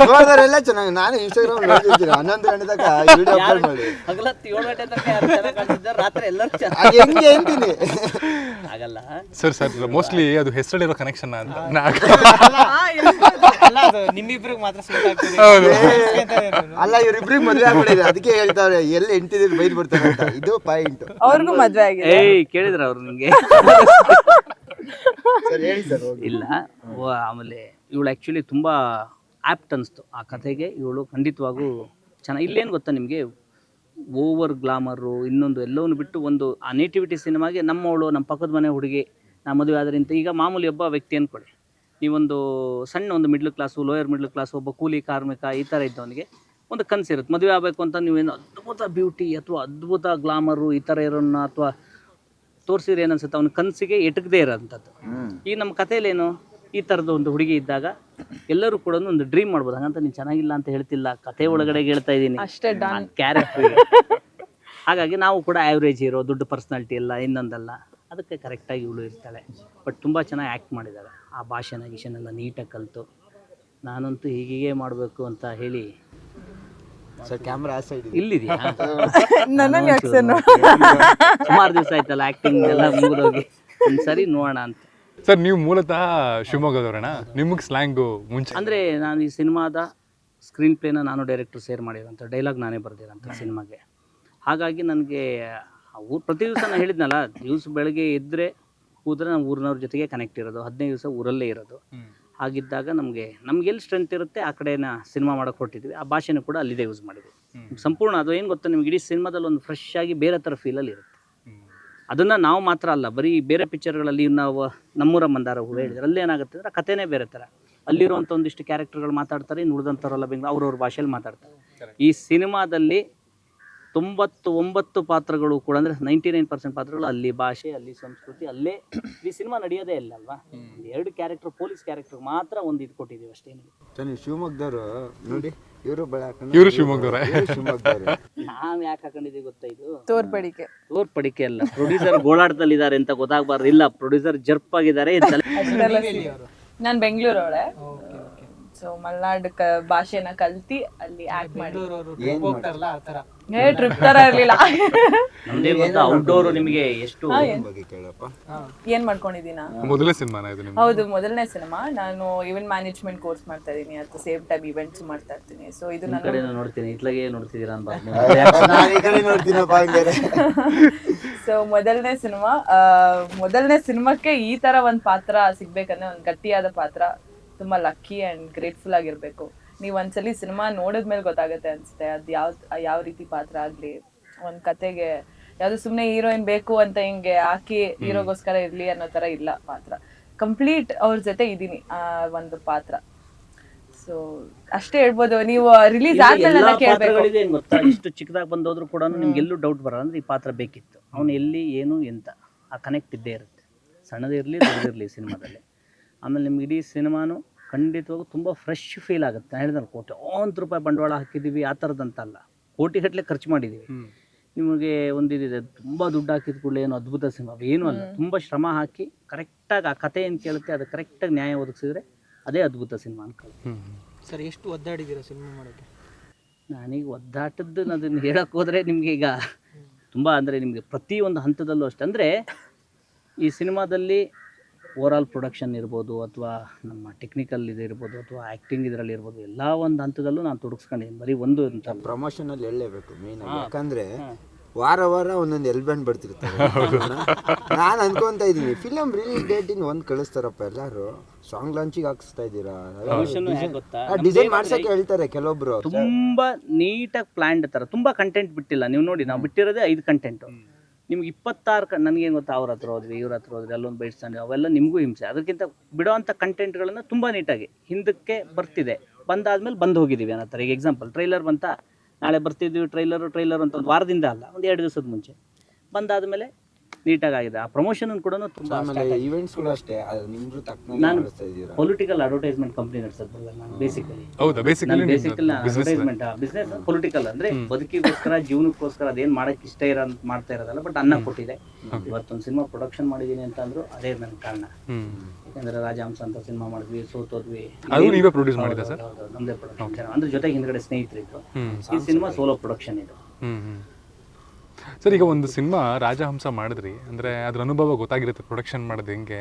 ನೋಡಿದವರೆಲ್ಲ ಚೆನ್ನಾಗಿ ನಾನು ಇನ್ಸ್ಟಾಗ್ರಾಮ್ ನೋಡಿದ್ದೀನಿ ಹನ್ನೊಂದು ಗಂಟೆ ತನಕ ವಿಡಿಯೋ ಅಪ್ಲೋಡ್ ಮಾಡಿ. ಹಗಲತ್ತು ಏಳು ಗಂಟೆ ತನಕ ಯಾರು ಚೆನ್ನಾಗಿ ರಾತ್ರಿ ಎಲ್ಲರೂ ಚೆನ್ನಾಗಿ ಅದು ಹೆಂಗೆ ಅಂತೀನಿ. ಆಗಲ್ಲ. ಸರ್ ಸರ್ ಮೋಸ್ಟ್ಲಿ ಅದು ಹೆಸರಲ್ಲಿರೋ ಕನೆಕ್ಷನ್ ಅಂತ. ನಾ- ಅಲ್ಲ ಅದು ನಿಮ್ಮಿಬ್ರಿಗೆ ಮಾತ್ರ ಅಲ್ಲ ಇವ್ರಿಬ್ರಿಗೆ ಮದುವೆ ಆಗ್ಬಿಟ್ಟಿದೆ. ಅದಕ್ಕೆ ಹೇಳ್ತಾರೆ ಎಲ್ಲಿ ಎಂಟಿದ್ರು ಬೈದ್ ಬರ್ತಾರೆ ಅಂತ. ಇದು ಪಾಯಿಂಟ್ ಅವ್ರಿಗೂ ಮದ್ವೆ ಆಗಿದೆ. ಏಯ್ ಕೇಳಿದ್ರ ಅವ್ರು ನಿಂಗೆ? ಇಲ್ಲ. ವ- ಆಮೇಲೆ ಇವಳು ಆ್ಯಕ್ಚುಲಿ ತುಂಬ ಆ್ಯಪ್ಟ್ ಅನಿಸ್ತು. ಆ ಕಥೆಗೆ ಇವಳು ಖಂಡಿತವಾಗೂ ಚೆನ್ನಾಗಿ ಇಲ್ಲೇನು ಗೊತ್ತಾ ನಿಮಗೆ? ಓವರ್ ಗ್ಲಾಮರು ಇನ್ನೊಂದು ಎಲ್ಲವನ್ನು ಬಿಟ್ಟು ಒಂದು ಆ ನೇಟಿವಿಟಿ ಸಿನಿಮಾಗೆ ನಮ್ಮವಳು ನಮ್ಮ ಪಕ್ಕದ ಮನೆ ಹುಡುಗಿ ನಾ ಮದುವೆ ಆದ್ರಿಂದ ಈಗ ಮಾಮೂಲಿ ಒಬ್ಬ ವ್ಯಕ್ತಿ ಅಂದ್ಕೊಳ್ಳಿ ನೀವೊಂದು ಸಣ್ಣ ಒಂದು middle class lower middle class ಒಬ್ಬ ಕೂಲಿ ಕಾರ್ಮಿಕ ಈ ಥರ ಇದ್ದವನಿಗೆ ಒಂದು ಕನಸಿರುತ್ತೆ ಮದುವೆ ಆಗಬೇಕು ಅಂತ ನೀವೇನು ಅದ್ಭುತ ಬ್ಯೂಟಿ ಅಥವಾ ಅದ್ಭುತ ಗ್ಲಾಮರು ಈ ಥರ ಇರೋನ್ನ ಅಥವಾ ತೋರಿಸಿದ್ರೆ ಏನನ್ಸುತ್ತೆ? ಅವನ ಕನಸಿಗೆ ಎಟಕದೇ ಇರೋಂಥದ್ದು. ಈ ನಮ್ಮ ಕಥೆಯಲ್ಲೇನು? ಈ ಥರದ ಒಂದು ಹುಡುಗಿ ಇದ್ದಾಗ ಎಲ್ಲರೂ ಕೂಡ ಒಂದು ಡ್ರೀಮ್ ಮಾಡ್ಬೋದು. ಹಾಗಂತ ನೀನು ಚೆನ್ನಾಗಿಲ್ಲ ಅಂತ ಹೇಳ್ತಿಲ್ಲ. ಕಥೆ ಒಳಗಡೆ ಹೇಳ್ತಾ ಇದ್ದೀನಿ. ಅಷ್ಟೇ ಡನ್. ಕ್ಯಾರೆಕ್ಟರ್ ಹಾಗಾಗಿ ನಾವು ಕೂಡ ಆ್ಯಾವ್ರೇಜ್ ಇರೋ ದುಡ್ಡು ಪರ್ಸ್ನಾಲಿಟಿ ಎಲ್ಲ ಇನ್ನೊಂದಲ್ಲ. ಅದಕ್ಕೆ ಕರೆಕ್ಟಾಗಿ ಇವಳು ಇರ್ತಾಳೆ. ಬಟ್ ತುಂಬ ಚೆನ್ನಾಗಿ ಆ್ಯಕ್ಟ್ ಮಾಡಿದ್ದಾಳೆ ಆ ಭಾಷೆನ ಗೀಷನೆಲ್ಲ ನೀಟಾಗಿ ಕಲಿತು. ನಾನಂತೂ ಹೀಗೀಗೆ ಮಾಡಬೇಕು ಅಂತ ಹೇಳಿ ಸರ್ ಕ್ಯಾಮ್ರಾ ಆ ಸೈಡ್ ಇಲ್ಲಿದೆಯಾ? ನನ್ನ ಯಾಕೆ ಸರ್ ಸುಮಾರು ದಿವಸ ಆಯ್ತಲ್ಲ ಆಕ್ಟಿಂಗ್ ಎಲ್ಲ ಮುಗಿದೋಗಿ. ಒಂದು ಸರಿ ನೋಡೋಣ ಅಂತ. ಸರ್ ನೀವು ಮೂಲತಃ ಶಿವಮೊಗ್ಗದವರಣ? ನಿಮಗೆ ಸ್ಲ್ಯಾಂಗು ಮುಂಚೆ? ಅಂದರೆ ನಾನು ಈ ಸಿನಿಮಾದ ಸ್ಕ್ರೀನ್ ಪ್ಲೇನ ನಾನು ಡೈರೆಕ್ಟರ್ ಸೇರ್ ಮಾಡಿರೋಂಥ ಡೈಲಾಗ್ ನಾನೇ ಬರೆದಿರೋಂಥ ಸಿನಿಮಾಗೆ. ಹಾಗಾಗಿ ನನಗೆ ಊರು ಪ್ರತಿ ದಿವಸ ನಾನು ಹೇಳಿದ್ನಲ್ಲ ದಿವಸ ಬೆಳಗ್ಗೆ ಇದ್ರೆ ಕೂತ್ರೆ ನಾನು ಊರಿನವ್ರ ಜೊತೆಗೆ ಕನೆಕ್ಟ್ ಇರೋದು ಹದಿನೈದು ದಿವಸ ಊರಲ್ಲೇ ಇರೋದು. ಹಾಗಿದ್ದಾಗ ನಮಗೆ ನಮ್ಗೆ ಎಲ್ಲಿ ಸ್ಟ್ರೆಂತ್ ಇರುತ್ತೆ ಆ ಕಡೆನ ಸಿನಿಮಾ ಮಾಡಕ್ಕೆ ಹೊರಟಿದ್ವಿ. ಆ ಭಾಷೆನೂ ಕೂಡ ಅಲ್ಲಿದೆ ಯೂಸ್ ಮಾಡಿದ್ವಿ. ಸಂಪೂರ್ಣ ಅದು ಏನು ಗೊತ್ತಾ ನಿಮ್ಗೆ ಇಡೀ ಸಿನಿಮಾದಲ್ಲಿ ಒಂದು ಫ್ರೆಶ್ ಆಗಿ ಬೇರೆ ಥರ ಫೀಲಲ್ಲಿ ಇರುತ್ತೆ. ಅದನ್ನು ನಾವು ಮಾತ್ರ ಅಲ್ಲ ಬರೀ ಬೇರೆ ಪಿಕ್ಚರ್ಗಳಲ್ಲಿ ನಾವು ನಮ್ಮೂರ ಮಂದಾರ ಹೂವು ಹೇಳಿದ್ರೆ ಅಲ್ಲಿ ಏನಾಗುತ್ತೆ ಅಂದರೆ ಕಥೆನೇ ಬೇರೆ ಥರ ಅಲ್ಲಿರುವಂಥ ಒಂದಿಷ್ಟು ಕ್ಯಾರೆಕ್ಟರ್ಗಳು ಮಾತಾಡ್ತಾರೆ ಇನ್ನು ಉಳಿದಂಥವ್ರಲ್ಲ ಬೆಂಗ್ಳೂರು ಅವ್ರವ್ರ ಭಾಷೆಯಲ್ಲಿ ಮಾತಾಡ್ತಾರೆ. ಈ ಸಿನಿಮಾದಲ್ಲಿ ತೊಂಬತ್ತು ಒಂಬತ್ತು ಪಾತ್ರಗಳು ಕೂಡ ಅಂದರೆ ನೈಂಟಿ ನೈನ್ ಪರ್ಸೆಂಟ್ ಪಾತ್ರಗಳು ಅಲ್ಲಿ ಭಾಷೆ ಅಲ್ಲಿ ಸಂಸ್ಕೃತಿ ಅಲ್ಲೇ ಈ ಸಿನಿಮಾ ನಡೆಯೋದೇ ಇಲ್ಲ ಅಲ್ವಾ? ಎರಡು ಕ್ಯಾರೆಕ್ಟರ್ ಪೊಲೀಸ್ ಕ್ಯಾರೆಕ್ಟರ್ ಮಾತ್ರ ಒಂದು ಇದು ಕೊಟ್ಟಿದ್ದೀವಿ ಅಷ್ಟೇ ಶಿವಮೊಗ್ಗದವರು ನೋಡಿ ಇವರು ಇವರು ಶಿವಮೊಗ್ಗದವ್ರೇ? ನಾವು ಯಾಕೆ ಹಾಕೊಂಡಿದ್ದೀವಿ ಗೊತ್ತಾ ಇದು? ತೋರ್ಪಡಿಕೆ. ತೋರ್ಪಡಿಕೆ ಅಲ್ಲ. ಪ್ರೊಡ್ಯೂಸರ್ ಗೋಳಾಟದಲ್ಲಿದ್ದಾರೆ ಅಂತ ಗೊತ್ತಾಗಬಾರ್ದು. ಇಲ್ಲ ಪ್ರೊಡ್ಯೂಸರ್ ಜರ್ಪ್ ಆಗಿದ್ದಾರೆ ಅಂತ ನಾನು ಬೆಂಗಳೂರವಳೆ. ಸೊ ಮಲ್ನಾಡ್ ಕ ಭಾಷೆನ ಕಲ್ತಿ ಅಲ್ಲಿ ಆಕ್ಟ್ ಮಾಡಿ ಏ ಟ್ರಿಪ್ ತರ ಇರ್ಲಿಲ್ಲ. ನಮ್ದೇ ಗೊತ್ತಾ ಔಟ್ಡೋರ್ ನಿಮಗೆ ಎಷ್ಟು ಬಗ್ಗೆ ಕೇಳಪ್ಪ. ಏನ್ ಮಾಡ್ಕೊಂಡಿದ್ದೀನ? ಮೊದಲನೇ ಸಿನಿಮಾನ ಇದು ನಿಮ್ಗೆ ಹೌದು ಮೊದಲನೇ ಸಿನಿಮಾ ನಾನು ಇವೆಂಟ್ ಮ್ಯಾನೇಜ್ಮೆಂಟ್ ಕೋರ್ಸ್ ಮಾಡ್ತಾ ಇದ್ದೀನಿ. ಅಟ್ ಸೇಮ್ ಟೈಮ್ ಇವೆಂಟ್ಸ್ ಮಾಡ್ತಾ ಇರ್ತೀನಿ. ಸೊ ಇದು ನಾನು ನನ್ನ ಕಡೆ ನೋಡ್ತೀನಿ. ಇತ್ಲಾಗೆ ನೋಡ್ತಿದ್ದೀರಾ ಅಂತ. <laughs> ನಾನು ಈ ಕಡೆ ನೋಡ್ತೀನಪ್ಪ ಹಂಗಾರೆ ಸೊ <laughs> ಮೊದಲನೇ ಸಿನಿಮಾ ಮೊದಲನೇ ಸಿನಿಮಾಕ್ಕೆ ಈ ತರ ಒಂದ್ ಪಾತ್ರ ಸಿಗ್ಬೇಕಂದ್ರೆ ಒಂದ್ ಗಟ್ಟಿಯಾದ ಪಾತ್ರ. ತುಂಬಾ ಲಕ್ಕಿ ಅಂಡ್ ಗ್ರೇಟ್ಫುಲ್ ಆಗಿರ್ಬೇಕು. ನೀವು ಒಂದ್ಸಲಿ ಸಿನಿಮಾ ನೋಡಿದ್ಮೇಲೆ ಗೊತ್ತಾಗುತ್ತೆ ಅನ್ಸುತ್ತೆ. ಅದ್ ಯಾವ ಯಾವ ರೀತಿ ಪಾತ್ರ ಆಗ್ಲಿ ಒಂದ್ ಕತೆಗೆ ಯಾವ್ದು ಸುಮ್ನೆ ಹೀರೋಯಿನ್ ಬೇಕು ಅಂತ ಹಿಂಗೆ ಹಾಕಿ ಹೀರೋಗೋಸ್ಕರ ಇರ್ಲಿ ಅನ್ನೋ ತರ ಇಲ್ಲ ಪಾತ್ರ. ಕಂಪ್ಲೀಟ್ ಅವ್ರ ಜೊತೆ ಇದೀನಿ ಆ ಒಂದು ಪಾತ್ರ. ಸೊ ಅಷ್ಟೇ ಹೇಳ್ಬೋದು ನೀವು ರಿಲೀಸ್ ಆದ್ಮೇಲೆ ಗೊತ್ತಾ? ಇಷ್ಟು ಚಿಕ್ಕದಾಗಿ ಬಂದೋದ್ರು ಕೂಡ ನಿಮ್ಗೆ ಎಲ್ಲೂ ಡೌಟ್ ಬರಲ್ಲ. ಅಂದ್ರೆ ಈ ಪಾತ್ರ ಬೇಕಿತ್ತು. ಅವನು ಎಲ್ಲಿ ಏನು ಎಂತ ಆ ಕನೆಕ್ಟ್ ಇದ್ದೇ ಇರುತ್ತೆ. ಸಣ್ಣದಿರಲಿ ದೊಡ್ಡದಿರಲಿ ಸಿನಿಮಾದಲ್ಲಿ. ಆಮೇಲೆ ನಿಮ್ಗೆ ಇಡೀ ಸಿನಿಮಾನು ಖಂಡಿತವಾಗೂ ತುಂಬ ಫ್ರೆಶ್ ಫೀಲ್ ಆಗುತ್ತೆ. ನಾನು ಹೇಳಿದ್ರೆ ಒಂದು ರೂಪಾಯಿ ಬಂಡವಾಳ ಹಾಕಿದ್ದೀವಿ ಆ ಥರದಂತಲ್ಲ ಕೋಟಿಗಟ್ಟಲೆ ಖರ್ಚು ಮಾಡಿದ್ದೀವಿ ನಿಮಗೆ ಒಂದಿದೆ ತುಂಬ ದುಡ್ಡು ಹಾಕಿದ ಕೂಡಲೇ ಏನು ಅದ್ಭುತ ಸಿನಿಮಾ. ಏನು ಅಲ್ಲ ತುಂಬ ಶ್ರಮ ಹಾಕಿ ಕರೆಕ್ಟಾಗಿ ಆ ಕಥೆ ಏನು ಕೇಳುತ್ತೆ ಅದು ಕರೆಕ್ಟಾಗಿ ನ್ಯಾಯ ಒದಗಿಸಿದ್ರೆ ಅದೇ ಅದ್ಭುತ ಸಿನಿಮಾ ಅನ್ಕೊಳ್ಳಿ ಹ್ಮ್ ಸರ್ ಎಷ್ಟು ಒದ್ದಾಡಿದ್ದೀರಾ ಸಿನಿಮಾ ಮಾಡೋಕ್ಕೆ ನಾನೀಗ ಒದ್ದಾಟದ್ದು ಅದನ್ನು ಹೇಳಕ್ಕೆ ಹೋದರೆ ನಿಮಗೆ ಈಗ ತುಂಬ ಅಂದರೆ ನಿಮಗೆ ಪ್ರತಿಯೊಂದು ಹಂತದಲ್ಲೂ ಅಷ್ಟೆ. ಅಂದರೆ ಈ ಸಿನಿಮಾದಲ್ಲಿ ಓವರಾಲ್ ಪ್ರೊಡಕ್ಷನ್ ಇರ್ಬೋದು ಅಥವಾ ನಮ್ಮ ಟೆಕ್ನಿಕಲ್ ಇದು ಇರ್ಬೋದು ಅಥವಾ ಆ್ಯಕ್ಟಿಂಗ್ ಇದರಲ್ಲಿ ಇರ್ಬೋದು ಎಲ್ಲ ಒಂದು ಹಂತದಲ್ಲೂ ನಾನು ತೊಡಗಿಸ್ಕೊಂಡಿದ್ದೀನಿ ಬರೀ ಒಂದು ಅಂತ ಪ್ರಮೋಷನಲ್ಲಿ ಪ್ರಮೋಷನ್ ಹೇಳಲೇಬೇಕು ಮೇನ್ ಯಾಕಂದರೆ ವಾರ ವಾರ ಒಂದೊಂದು ಎಲ್ ಬ್ಯಾಂಡ್ ಬರ್ತಿರ್ತಾರೆ. ನಾನು ಅನ್ಕೊಂತ ಇದ್ದೀನಿ ಫಿಲಮ್ ರಿಲೀಸ್ ಡೇಟ್ ಇನ್ ಒಂದ್ ಕಳಿಸ್ತಾರಪ್ಪ ಎಲ್ಲರೂ. ಸಾಂಗ್ ಲಾಂಚಿಗೆ ಹಾಕಿಸ್ತಾ ಇದ್ದೀರಾ? ಡಿಸೈನ್ ಮಾಡ್ಸಕ್ಕೆ ಹೇಳ್ತಾರೆ ಕೆಲವೊಬ್ರು. ತುಂಬಾ ನೀಟಾಗಿ ಪ್ಲ್ಯಾಂಡ್ ತರ ತುಂಬಾ ಕಂಟೆಂಟ್ ಬಿಟ್ಟಿಲ್ಲ. ನೀವು ನೋಡಿ ನಾವು ಬಿಟ್ಟಿರೋದೇ ಐದು ಕಂಟೆಂಟು ನಿಮ್ಗೆ ಇಪ್ಪತ್ತಾರು ಕ ನನಗೇನು ಗೊತ್ತಾ ಅವ್ರ ಹತ್ರ ಹೋದ್ವಿ ಇವ್ರ ಹತ್ರ ಹೋದ್ವಿ, ಅಲ್ಲೊಂದು ಬೈಟ್ಸ್ತಾನೆ ಅವೆಲ್ಲ ನಿಮಗೂ ಹಿಂಸೆ. ಅದಕ್ಕಿಂತ ಬಿಡೋ ಅಂಥ ಕಂಟೆಂಟ್ಗಳನ್ನು ತುಂಬ ನೀಟಾಗಿ ಹಿಂದಕ್ಕೆ ಬರ್ತಿದೆ. ಬಂದಾದ್ಮೇಲೆ ಬಂದು ಹೋಗಿದ್ದೀವಿ ಅನ್ನೋ ಥರ ಈಗ ಎಕ್ಸಾಂಪಲ್ ಟ್ರೈಲರ್ ಬಂತ, ನಾಳೆ ಬರ್ತಿದ್ವಿ ಟ್ರೈಲರು ಟ್ರೈಲರ್ ಅಂತ ಒಂದು ವಾರದಿಂದ ಅಲ್ಲ, ಒಂದು ಎರಡು ದಿವಸದ ಮುಂಚೆ. ಬಂದಾದ್ಮೇಲೆ ನೀಟಾಗಿ ಆಗಿದೆ ಆ ಪ್ರಮೋಷನ್ ಕೂಡ ತುಂಬಾ ಆಮೇಲೆ ಅಷ್ಟೇ. ಅದು ನಾನು ಪೊಲಿಟಿಕಲ್ ಅಡ್ವರ್ಟೈಸ್ಮೆಂಟ್ ಕಂಪ್ನಿ ನಡೆಸೋದು ನಾನು ಬೇಸಿಕಲಿ ಹೌದಾ? Basically basically advertisement business political ಅಂದ್ರೆ ಬದುಕಿಗೋಸ್ಕರ ಜೀವನಕ್ಕೋಸ್ಕರ ಅದೇನ್ ಮಾಡಕ್ ಇಷ್ಟ ಇರೋ ಮಾಡ್ತಾ ಇರೋದಲ್ಲ ಬಟ್ ಅನ್ನ ಕೊಟ್ಟಿದೆ. ಇವತ್ತೊಂದು ಸಿನಿಮಾ ಪ್ರೊಡಕ್ಷನ್ ಮಾಡಿದೀನಿ ಅಂತ ಅಂದ್ರು ಅದೇ ನನ್ನ ಕಾರಣ. ಹ್ಮ್. ಯಾಕಂದ್ರೆ ರಾಜಹಂಸ ಅಂತ ಸಿನಿಮಾ ಮಾಡಿದ್ವಿ ಸೋತೋದ್ವಿ ಅದು ನೀವೇ ಪ್ರೊಡ್ಯೂಸ್ ಮಾಡಿದ ಸರ್? ನಮ್ದೇ ಪ್ರೊಡಕ್ಷನ್ ಅಂದ್ರೆ ಜೊತೆಗೆ ಹಿಂದ್ಗಡೆ ಸ್ನೇಹಿತರಿದ್ರು. ಈ ಸಿನಿಮಾ ಸೋಲೋ ಪ್ರೊಡಕ್ಷನ್ ಇದು. ಹ್ಮ್ ಹ್ಮ್. ಸರ್, ಈಗ ಒಂದು ಸಿನಿಮಾ ರಾಜಹಂಸ ಮಾಡಿದ್ರಿ, ಅಂದರೆ ಅದ್ರ ಅನುಭವ ಗೊತ್ತಾಗಿರುತ್ತೆ ಪ್ರೊಡಕ್ಷನ್ ಮಾಡೋದು ಹೆಂಗೆ,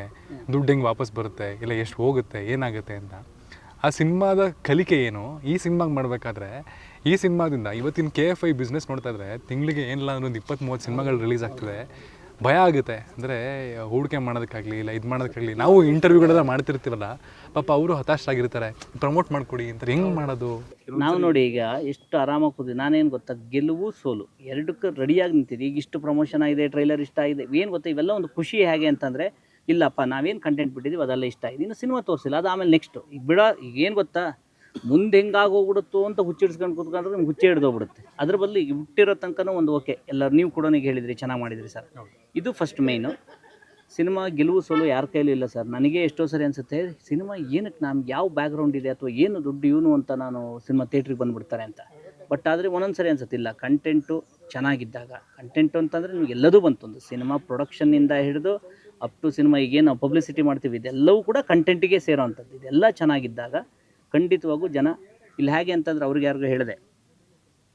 ದುಡ್ಡು ಹೆಂಗೆ ವಾಪಸ್ ಬರುತ್ತೆ, ಇಲ್ಲ ಎಷ್ಟು ಹೋಗುತ್ತೆ, ಏನಾಗುತ್ತೆ ಅಂತ. ಆ ಸಿನಿಮಾದ ಕಲಿಕೆ ಏನು? ಈ ಸಿನಿಮಾಗೆ ಮಾಡಬೇಕಾದ್ರೆ, ಈ ಸಿನಿಮಾದಿಂದ ಇವತ್ತಿನ ಕೆ ಎಫ್ ಐ ಬಿಸ್ನೆಸ್ ನೋಡ್ತಾ ಇದ್ರೆ, ತಿಂಗಳಿಗೆ ಏನಿಲ್ಲ ಅಂದ್ರೆ ಒಂದು ಇಪ್ಪತ್ತ್ ಮೂವತ್ತು ಸಿನಿಮಾಗಳು ರಿಲೀಸ್ ಆಗ್ತಿದೆ. ಭಯ ಆಗುತ್ತೆ. ಅಂದರೆ ಹೂಡಿಕೆ ಮಾಡೋದಕ್ಕಾಗಲಿ ಇಲ್ಲ ಇದು ಮಾಡೋದಕ್ಕಾಗಲಿ ನಾವು ಇಂಟರ್ವ್ಯೂಗಳೆಲ್ಲ ಮಾಡ್ತಿರ್ತೀವಲ್ಲ ಪಾಪ ಅವರು ಹತಾಶರಾಗಿರ್ತಾರೆ. ಪ್ರಮೋಟ್ ಮಾಡಿಕೊಡಿ ಅಂತ ಹೆಂಗೆ ಮಾಡೋದು? ನಾವು ನೋಡಿ ಈಗ ಎಷ್ಟು ಆರಾಮಾಗಿ ಕೂದ್ವಿ ನಾನೇನು ಗೊತ್ತಾ? ಗೆಲುವು ಸೋಲು. ಎರಡಕ್ಕೂ ರೆಡಿಯಾಗಿ ನಿಂತಿದೆ ಈಗ ಇಷ್ಟು ಪ್ರಮೋಷನ್ ಆಗಿದೆ ಟ್ರೈಲರ್ ಇಷ್ಟ ಆಗಿದೆ. ಏನು ಗೊತ್ತಾ? ಇವೆಲ್ಲ ಒಂದು ಖುಷಿ ಹೇಗೆ ಅಂತಂದರೆ ಇಲ್ಲಪ್ಪ ನಾವೇನು ಕಂಟೆಂಟ್ ಬಿಟ್ಟಿದ್ದೀವಿ ಅದೆಲ್ಲ ಇಷ್ಟ ಆಗಿದೆ. ಇನ್ನು ಸಿನಿಮಾ ತೋರಿಸಿಲ್ಲ ಅದು ಆಮೇಲೆ ನೆಕ್ಸ್ಟು ಈಗ ಬಿಡೋ ಈಗ ಏನು ಗೊತ್ತಾ? ಮುಂದೆ ಹೆಂಗಾಗೋಗ್ಬಿಡುತ್ತೋ ಅಂತ ಹುಚ್ಚಿಡ್ಸ್ಕೊಂಡು ಕೂತ್ಕೊಂಡ್ರೆ ನಿಮ್ಗೆ ಹುಚ್ಚೆ ಹಿಡ್ದೋಗ್ಬಿಡುತ್ತೆ. ಅದ್ರ ಬದಲು ಹುಟ್ಟಿರೋ ತನಕನೂ ಒಂದು ಓಕೆ. ಎಲ್ಲರೂ ನೀವು ಕೂಡ ನೀವು ಹೇಳಿದ್ರಿ ಚೆನ್ನಾಗಿ ಮಾಡಿದ್ರಿ ಸರ್. ಇದು ಫಸ್ಟ್ ಮೇನು ಸಿನಿಮಾ ಗೆಲುವು ಸೋಲು ಯಾರ ಕೈಲೂ ಇಲ್ಲ ಸರ್. ನನಗೆ ಎಷ್ಟೋ ಸರಿ ಅನಿಸುತ್ತೆ ಸಿನಿಮಾ ಏನಕ್ಕೆ ನಮ್ಗೆ ಯಾವ ಬ್ಯಾಕ್ಗ್ರೌಂಡ್ ಇದೆ ಅಥವಾ ಏನು ದುಡ್ಡು ಇವನು ಅಂತ ನಾನು ಸಿನಿಮಾ ಥಿಯೇಟ್ರಿಗೆ ಬಂದುಬಿಡ್ತಾರೆ ಅಂತ. ಬಟ್ ಆದರೆ ಒಂದೊಂದು ಸರಿ ಅನ್ಸುತ್ತಿಲ್ಲ ಕಂಟೆಂಟು ಚೆನ್ನಾಗಿದ್ದಾಗ. ಕಂಟೆಂಟು ಅಂತಂದರೆ ನಿಮ್ಗೆ ಎಲ್ಲದೂ ಬಂತು. ಒಂದು ಸಿನಿಮಾ ಪ್ರೊಡಕ್ಷನ್ನಿಂದ ಹಿಡಿದು ಅಪ್ ಟು ಸಿನಿಮಾ ಈಗೇನು ಪಬ್ಲಿಸಿಟಿ ಮಾಡ್ತೀವಿ ಇದೆಲ್ಲವೂ ಕೂಡ ಕಂಟೆಂಟಿಗೆ ಸೇರೋವಂಥದ್ದು ಇದೆಲ್ಲ ಚೆನ್ನಾಗಿದ್ದಾಗ ಖಂಡಿತವಾಗೂ ಜನ ಇಲ್ಲಿ ಹೇಗೆ ಅಂತಂದ್ರೆ ಅವ್ರಿಗೆ ಯಾರಿಗೂ ಹೇಳಿದೆ.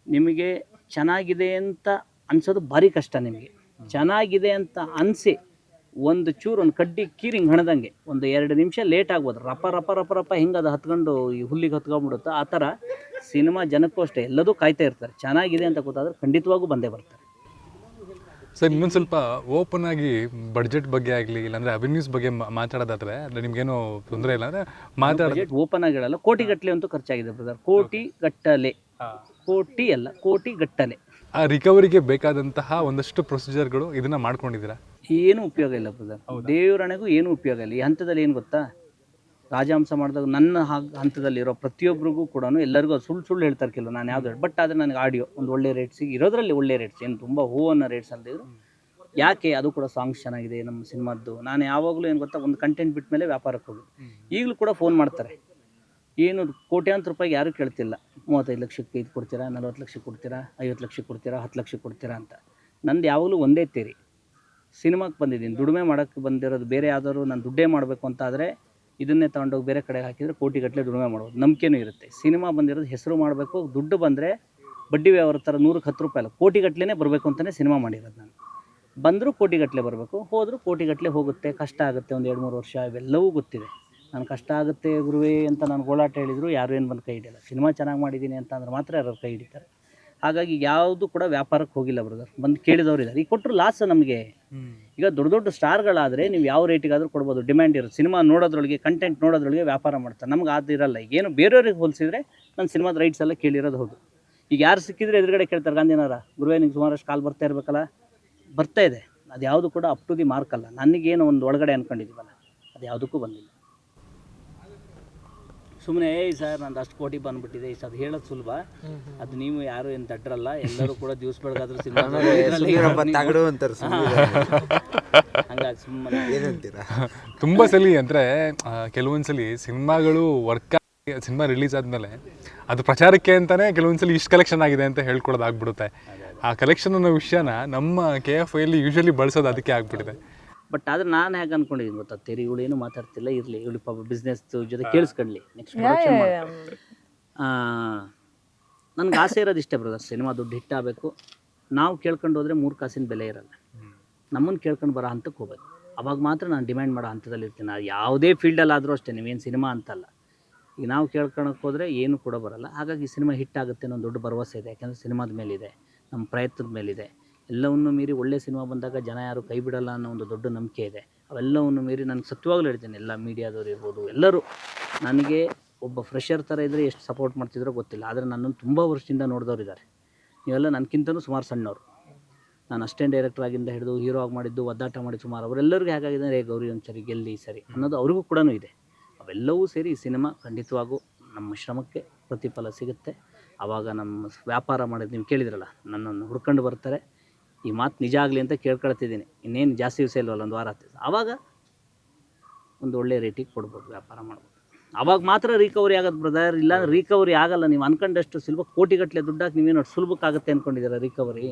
ನಿಮಗೆ ಚೆನ್ನಾಗಿದೆ ಅಂತ ಅನ್ಸೋದು ಭಾರಿ ಕಷ್ಟ ನಿಮಗೆ. ಚೆನ್ನಾಗಿದೆ ಅಂತ ಅನಿಸಿ ಒಂದು ಚೂರು ಒಂದು ಕಡ್ಡಿ ಕೀರಿಂಗ್ ಹಣದಂಗೆ ಒಂದು ಎರಡು ನಿಮಿಷ ಲೇಟ್ ಆಗ್ಬೋದು. ರಪ ರಪ ರಪ ರಪ ಹಿಂಗೆ ಅದು ಹತ್ಕೊಂಡು ಈ ಹುಲ್ಲಿಗೆ ಹತ್ಕೊಂಡ್ಬಿಡುತ್ತೆ ಆ ಥರ ಸಿನಿಮಾ ಜನಕ್ಕೂ ಅಷ್ಟೇ ಎಲ್ಲದೂ ಕಾಯ್ತಾ ಇರ್ತಾರೆ. ಚೆನ್ನಾಗಿದೆ ಅಂತ ಗೊತ್ತಾದ್ರೆ ಖಂಡಿತವಾಗೂ ಬಂದೇ ಬರ್ತಾರೆ. ಸರ್ ಇನ್ನೊಂದು ಸ್ವಲ್ಪ ಓಪನ್ ಆಗಿ ಬಜೆಟ್ ಬಗ್ಗೆ ಆಗಲಿ ಇಲ್ಲಾಂದ್ರೆ ಅವೆನ್ಯೂಸ್ ಬಗ್ಗೆ ಮಾತಾಡೋದಾದ್ರೆ ಅಂದ್ರೆ ನಿಮ್ಗೇನು ತೊಂದರೆ ಇಲ್ಲ ಅಂದ್ರೆ ಮಾತಾಡೋದು ಓಪನ್ ಆಗಿ ಹೇಳಲ್ಲ ಕೋಟಿ ಗಟ್ಟಲೆ ಅಂತೂ ಖರ್ಚಾಗಿದೆ ಬ್ರದರ್ ಕೋಟಿ ಗಟ್ಟಲೆ. ಕೋಟಿ ಅಲ್ಲ ಕೋಟಿ ಗಟ್ಟಲೆ. ಆ ರಿಕವರಿಗೆ ಬೇಕಾದಂತಹ ಒಂದಷ್ಟು ಪ್ರೊಸೀಜರ್ಗಳು ಇದನ್ನ ಮಾಡ್ಕೊಂಡಿದ್ದೀರಾ? ಏನು ಉಪಯೋಗ ಇಲ್ಲ ಬ್ರದರ್ ದೇವರಣೆಗೂ ಏನು ಉಪಯೋಗ ಇಲ್ಲ. ಈ ಹಂತದಲ್ಲಿ ಏನು ಗೊತ್ತಾ? ರಾಜಹಂಸ ಮಾಡಿದಾಗ ನನ್ನ ಹಂತದಲ್ಲಿರೋ ಪ್ರತಿಯೊಬ್ಬರಿಗೂ ಕೂಡ ಎಲ್ಲರಿಗೂ ಸುಳ್ಳು ಸುಳ್ಳು ಹೇಳ್ತಾರೆ ಕೆಲವು ನಾನು ಯಾವ್ದು ಬಟ್ ಆದರೆ ನನಗೆ ಆಡಿಯೋ ಒಂದು ಒಳ್ಳೆ ರೇಟ್ಸ್ ಇರೋದ್ರಲ್ಲಿ ಒಳ್ಳೆ ರೇಟ್ಸ್ ಏನು ತುಂಬ ಹೂ ಅನ್ನೋ ರೇಟ್ಸ್ ಅಲ್ದಿದ್ರು ಯಾಕೆ ಅದು ಕೂಡ ಸಾಂಗ್ಸ್ ಚೆನ್ನಾಗಿದೆ ನಮ್ಮ ಸಿನಿಮಾದ್ದು? ನಾನು ಯಾವಾಗಲೂ ಏನು ಗೊತ್ತಾ, ಒಂದು ಕಂಟೆಂಟ್ ಬಿಟ್ಟ ಮೇಲೆ ವ್ಯಾಪಾರಕ್ಕೆ ಹೋಗಿ ಈಗಲೂ ಕೂಡ ಫೋನ್ ಮಾಡ್ತಾರೆ. ಏನು ಕೋಟ್ಯಾಂತರ ರೂಪಾಯಿಗೆ ಯಾರೂ ಕೇಳ್ತಿಲ್ಲ. ಮೂವತ್ತೈದು ಲಕ್ಷಕ್ಕೆ ಇದು ಕೊಡ್ತೀರಾ, ನಲ್ವತ್ತು ಲಕ್ಷಕ್ಕೆ ಕೊಡ್ತೀರಾ, ಐವತ್ತು ಲಕ್ಷಕ್ಕೆ ಕೊಡ್ತೀರಾ, ಹತ್ತು ಲಕ್ಷಕ್ಕೆ ಕೊಡ್ತೀರಾ ಅಂತ. ನಂದು ಯಾವಾಗಲೂ ಒಂದೇ ತೇರಿ ಸಿನಿಮಾಕ್ಕೆ ಬಂದಿದ್ದೀನಿ. ದುಡಿಮೆ ಮಾಡೋಕ್ಕೆ ಬಂದಿರೋದು ಬೇರೆ ಯಾವ್ದಾದ್ರು ನಾನು ದುಡ್ಡೇ ಮಾಡಬೇಕು ಅಂತ ಆದರೆ ಇದನ್ನೇ ತಗೊಂಡೋಗಿ ಬೇರೆ ಕಡೆ ಹಾಕಿದರೆ ಕೋಟಿಗಟ್ಟಲೆ ದುಡಿಮೆ ಮಾಡ್ಬೋದು. ನಂಬಿಕೆನೂ ಇರುತ್ತೆ. ಸಿನಿಮಾ ಬಂದಿರೋದು ಹೆಸರು ಮಾಡಬೇಕು, ದುಡ್ಡು ಬಂದರೆ ಬಡ್ಡಿ ವ್ಯವಹಾರ ಥರ ನೂರಕ್ಕೆ ಹತ್ತು ರೂಪಾಯಿ ಅಲ್ಲ ಕೋಟಿಗಟ್ಟಲೆ ಬರಬೇಕು ಅಂತಲೇ ಸಿನಿಮಾ ಮಾಡಿರೋದು ನಾನು. ಬಂದರೂ ಕೋಟಿಗಟ್ಟಲೆ ಬರಬೇಕು, ಹೋದರೂ ಕೋಟಿಗಟ್ಟಲೆ ಹೋಗುತ್ತೆ, ಕಷ್ಟ ಆಗುತ್ತೆ, ಒಂದು ಎರಡು ಮೂರು ವರ್ಷ, ಇವೆಲ್ಲವೂ ಗೊತ್ತಿದೆ. ನಾನು ಕಷ್ಟ ಆಗುತ್ತೆ ಗುರುವೇ ಅಂತ ನಾನು ಗೋಳಾಟ ಹೇಳಿದ್ರು, ಯಾರು ಏನು ಬಂದು ಕೈ ಹಿಡಿಯಲ್ಲ. ಸಿನಿಮಾ ಚೆನ್ನಾಗಿ ಮಾಡಿದ್ದೀನಿ ಅಂತ ಅಂದ್ರೆ ಮಾತ್ರ ಯಾರು ಕೈ ಹಿಡಿತಾರೆ. ಹಾಗಾಗಿ ಯಾವುದು ಕೂಡ ವ್ಯಾಪಾರಕ್ಕೆ ಹೋಗಿಲ್ಲ ಬ್ರದರ್ ಬಂದು ಕೇಳಿದವ್ರು ಇದ್ದಾರೆ ಈಗ ಕೊಟ್ಟರು ಲಾಸ್ ನಮಗೆ. ಈಗ ದೊಡ್ಡ ದೊಡ್ಡ ಸ್ಟಾರ್ಗಳಾದರೆ ನೀವು ಯಾವ ರೇಟಿಗಾದರೂ ಕೊಡ್ಬೋದು. ಡಿಮ್ಯಾಂಡ್ ಇರೋದು ಸಿನಿಮಾ ನೋಡೋದ್ರೊಳಗೆ ಕಂಟೆಂಟ್ ನೋಡೋದ್ರೊಳಗೆ ವ್ಯಾಪಾರ ಮಾಡ್ತಾರೆ. ನಮ್ಗೆ ಅದು ಇರಲ್ಲ. ಈಗ ಏನು ಬೇರೆಯವ್ರಿಗೆ ಹೋಲಿಸಿದ್ರೆ ನನ್ನ ಸಿನಿಮಾದ ರೈಟ್ಸ್ ಎಲ್ಲ ಕೇಳಿರೋದು ಹೌದು. ಈಗ ಯಾರು ಸಿಕ್ಕಿದ್ರೆ ಎದುರುಗಡೆ ಕೇಳ್ತಾರೆ ಗಾಂಧಿನಾರ ಗುರುವೇ ನಿಂಗೆ ಸುಮಾರಷ್ಟು ಕಾಲ್ ಬರ್ತಾ ಇರಬೇಕಲ್ಲ? ಬರ್ತಾ ಇದೆ. ಅದು ಯಾವುದು ಕೂಡ ಅಪ್ ಟು ದಿ ಮಾರ್ಕ್ ಅಲ್ಲ. ನನಗೇನು ಒಂದು ಒಳಗಡೆ ಅಂದ್ಕೊಂಡಿದ್ದೀವಲ್ಲ ಅದು ಯಾವುದಕ್ಕೂ ಬಂದಿಲ್ಲ. ಸುಮ್ಮನೆ ಏಯ್ ಸರ್ ನಂದು ಅಷ್ಟು ಕೋಟಿ ಬಂದ್ಬಿಟ್ಟಿದೆ ಇಷ್ಟು ಅದು ಹೇಳೋದು ಸುಲಭ. ಅದು ನೀವು ಯಾರು ಏನು ದಡ್ರಲ್ಲ ಎಲ್ಲರೂ ಕೂಡ ದಿವಸ ಬೆಳಗಾದ್ರೂ. ಹಂಗಾಗಿ ಸುಮ್ಮನೆ. ಏನಂತೀರಾ? ತುಂಬಾ ಸಲಿ ಅಂದ್ರೆ ಕೆಲವೊಂದ್ಸಲಿ ಸಿನಿಮಾಗಳು ವರ್ಕ್ ಸಿನಿಮಾ ರಿಲೀಸ್ ಆದಮೇಲೆ ಅದು ಪ್ರಚಾರಕ್ಕೆ ಅಂತಾನೆ ಕೆಲವೊಂದ್ಸಲಿ ಇಷ್ಟು ಕಲೆಕ್ಷನ್ ಆಗಿದೆ ಅಂತ ಹೇಳ್ಕೊಡೋದಾಗ್ಬಿಡುತ್ತೆ. ಆ ಕಲೆಕ್ಷನ್ ಅನ್ನೋ ವಿಷಯನ ನಮ್ಮ ಕೆ ಎಫ್ ಐಲಿ ಯೂಶಲಿ ಬಳಸೋದು ಅದಕ್ಕೆ ಆಗ್ಬಿಟ್ಟಿದೆ. ಬಟ್ ಆದ್ರೆ ನಾನು ಹೇಗೆ ಅನ್ಕೊಂಡಿದ್ದೀನಿ ಗೊತ್ತಾ? ತೆರಿ ಇವಳು ಏನು ಮಾತಾಡ್ತಿಲ್ಲ ಇರಲಿ. ಇವಳು ಪಾಪ ಬಿಸ್ನೆಸ್ ಜೊತೆ ಕೇಳಿಸ್ಕೊಳ್ಳಿ ನೆಕ್ಸ್ಟ್ ಪ್ರೊಡಕ್ಷನ್ ನನ್ಗೆ ಆಸೆ ಇರೋದು ಇಷ್ಟೇ ಬ್ರದರ್ ಸಿನಿಮಾ ದುಡ್ಡು ಹಿಟ್ ಆಗಬೇಕು. ನಾವು ಕೇಳ್ಕೊಂಡು ಹೋದ್ರೆ ಮೂರು ಕಾಸಿನ ಬೆಲೆ ಇರಲ್ಲ. ನಮ್ಮನ್ನು ಕೇಳ್ಕೊಂಡು ಬರೋ ಹಂತಕ್ಕೆ ಹೋಗ್ಬೇಕು. ಅವಾಗ ಮಾತ್ರ ನಾನು ಡಿಮ್ಯಾಂಡ್ ಮಾಡೋ ಹಂತದಲ್ಲಿ ಇರ್ತೀನಿ. ಅದು ಯಾವುದೇ ಫೀಲ್ಡಲ್ಲಾದರೂ ಅಷ್ಟೇ ನೀವೇನು ಸಿನಿಮಾ ಅಂತಲ್ಲ. ಈಗ ನಾವು ಕೇಳ್ಕೊಳಕ್ಕೆ ಹೋದರೆ ಏನು ಕೂಡ ಬರಲ್ಲ. ಹಾಗಾಗಿ ಸಿನಿಮಾ ಹಿಟ್ ಆಗುತ್ತೆ ಅನ್ನೋ ದೊಡ್ಡ ಭರವಸೆ ಇದೆ. ಯಾಕಂದರೆ ಸಿನಿಮಾದ ಮೇಲಿದೆ. ನಮ್ಮ ಪ್ರಯತ್ನದ ಮೇಲಿದೆ. ಎಲ್ಲವನ್ನು ಮೀರಿ ಒಳ್ಳೆ ಸಿನಿಮಾ ಬಂದಾಗ ಜನ ಯಾರು ಕೈ ಬಿಡಲ್ಲ ಅನ್ನೋ ಒಂದು ದೊಡ್ಡ ನಂಬಿಕೆ ಇದೆ. ಅವೆಲ್ಲವನ್ನು ಮೀರಿ ನಾನು ಸತ್ಯವಾಗ್ಲೂ ಹೇಳ್ತೀನಿ, ಎಲ್ಲ ಮೀಡಿಯಾದವ್ರು ಇರ್ಬೋದು, ಎಲ್ಲರೂ. ನನಗೆ ಒಬ್ಬ ಫ್ರೆಷರ್ ಥರ ಇದ್ದರೆ ಎಷ್ಟು ಸಪೋರ್ಟ್ ಮಾಡ್ತಿದ್ರೋ ಗೊತ್ತಿಲ್ಲ, ಆದರೆ ನನ್ನನ್ನು ತುಂಬ ವರ್ಷದಿಂದ ನೋಡಿದವ್ರು ಇದ್ದಾರೆ ನೀವೆಲ್ಲ ನನಗಿಂತನೂ ಸುಮಾರು ಸಣ್ಣವರು. ನಾನು ಅಷ್ಟೇ ಡೈರೆಕ್ಟರ್ ಆಗಿಂದ ಹಿಡಿದು ಹೀರೋ ಆಗಿ ಮಾಡಿದ್ದು, ಒದ್ದಾಟ ಮಾಡಿ ಸುಮಾರು, ಅವರೆಲ್ಲರಿಗೂ ಹೇಗಾಗಿದೆ ರೇ ಗೌರಿ ಒಂದು ಸರಿ ಗೆಲ್ಲಿ ಸರಿ. ಅನ್ನೋದು ಅವ್ರಿಗೂ ಕೂಡ ಇದೆ. ಅವೆಲ್ಲವೂ ಸೇರಿ ಈ ಸಿನಿಮಾ ಖಂಡಿತವಾಗೂ ನಮ್ಮ ಶ್ರಮಕ್ಕೆ ಪ್ರತಿಫಲ ಸಿಗುತ್ತೆ. ಆವಾಗ ನಮ್ಮ ವ್ಯಾಪಾರ ಮಾಡೋದು, ನೀವು ಕೇಳಿದ್ರಲ್ಲ, ನನ್ನನ್ನು ಹುಡ್ಕೊಂಡು ಬರ್ತಾರೆ. ಈ ಮಾತು ನಿಜ ಆಗಲಿ ಅಂತ ಕೇಳ್ಕೊಳ್ತಿದ್ದೀನಿ. ಇನ್ನೇನು ಜಾಸ್ತಿ ದಿವಸ ಇಲ್ವಲ್ಲ ಒಂದು ವಾರ ಆಗ್ತದೆ ಆವಾಗ ಒಂದು ಒಳ್ಳೆ ರೇಟಿಗೆ ಕೊಡ್ಬೋದು ವ್ಯಾಪಾರ ಮಾಡ್ಬೋದು. ಆವಾಗ ಮಾತ್ರ ರಿಕವರಿ ಆಗೋದು ಬ್ರದರ್ ಇಲ್ಲ ರಿಕವರಿ ಆಗಲ್ಲ. ನೀವು ಅನ್ಕೊಂಡಷ್ಟು ಸುಲಭ ಕೋಟಿಗಟ್ಟಲೆ ದುಡ್ಡು ಹಾಕಿ ನೀವೇನು ಸುಲಭಕ್ಕಾಗುತ್ತೆ ಅಂದ್ಕೊಂಡಿದ್ದೀರಾ ರಿಕವರಿ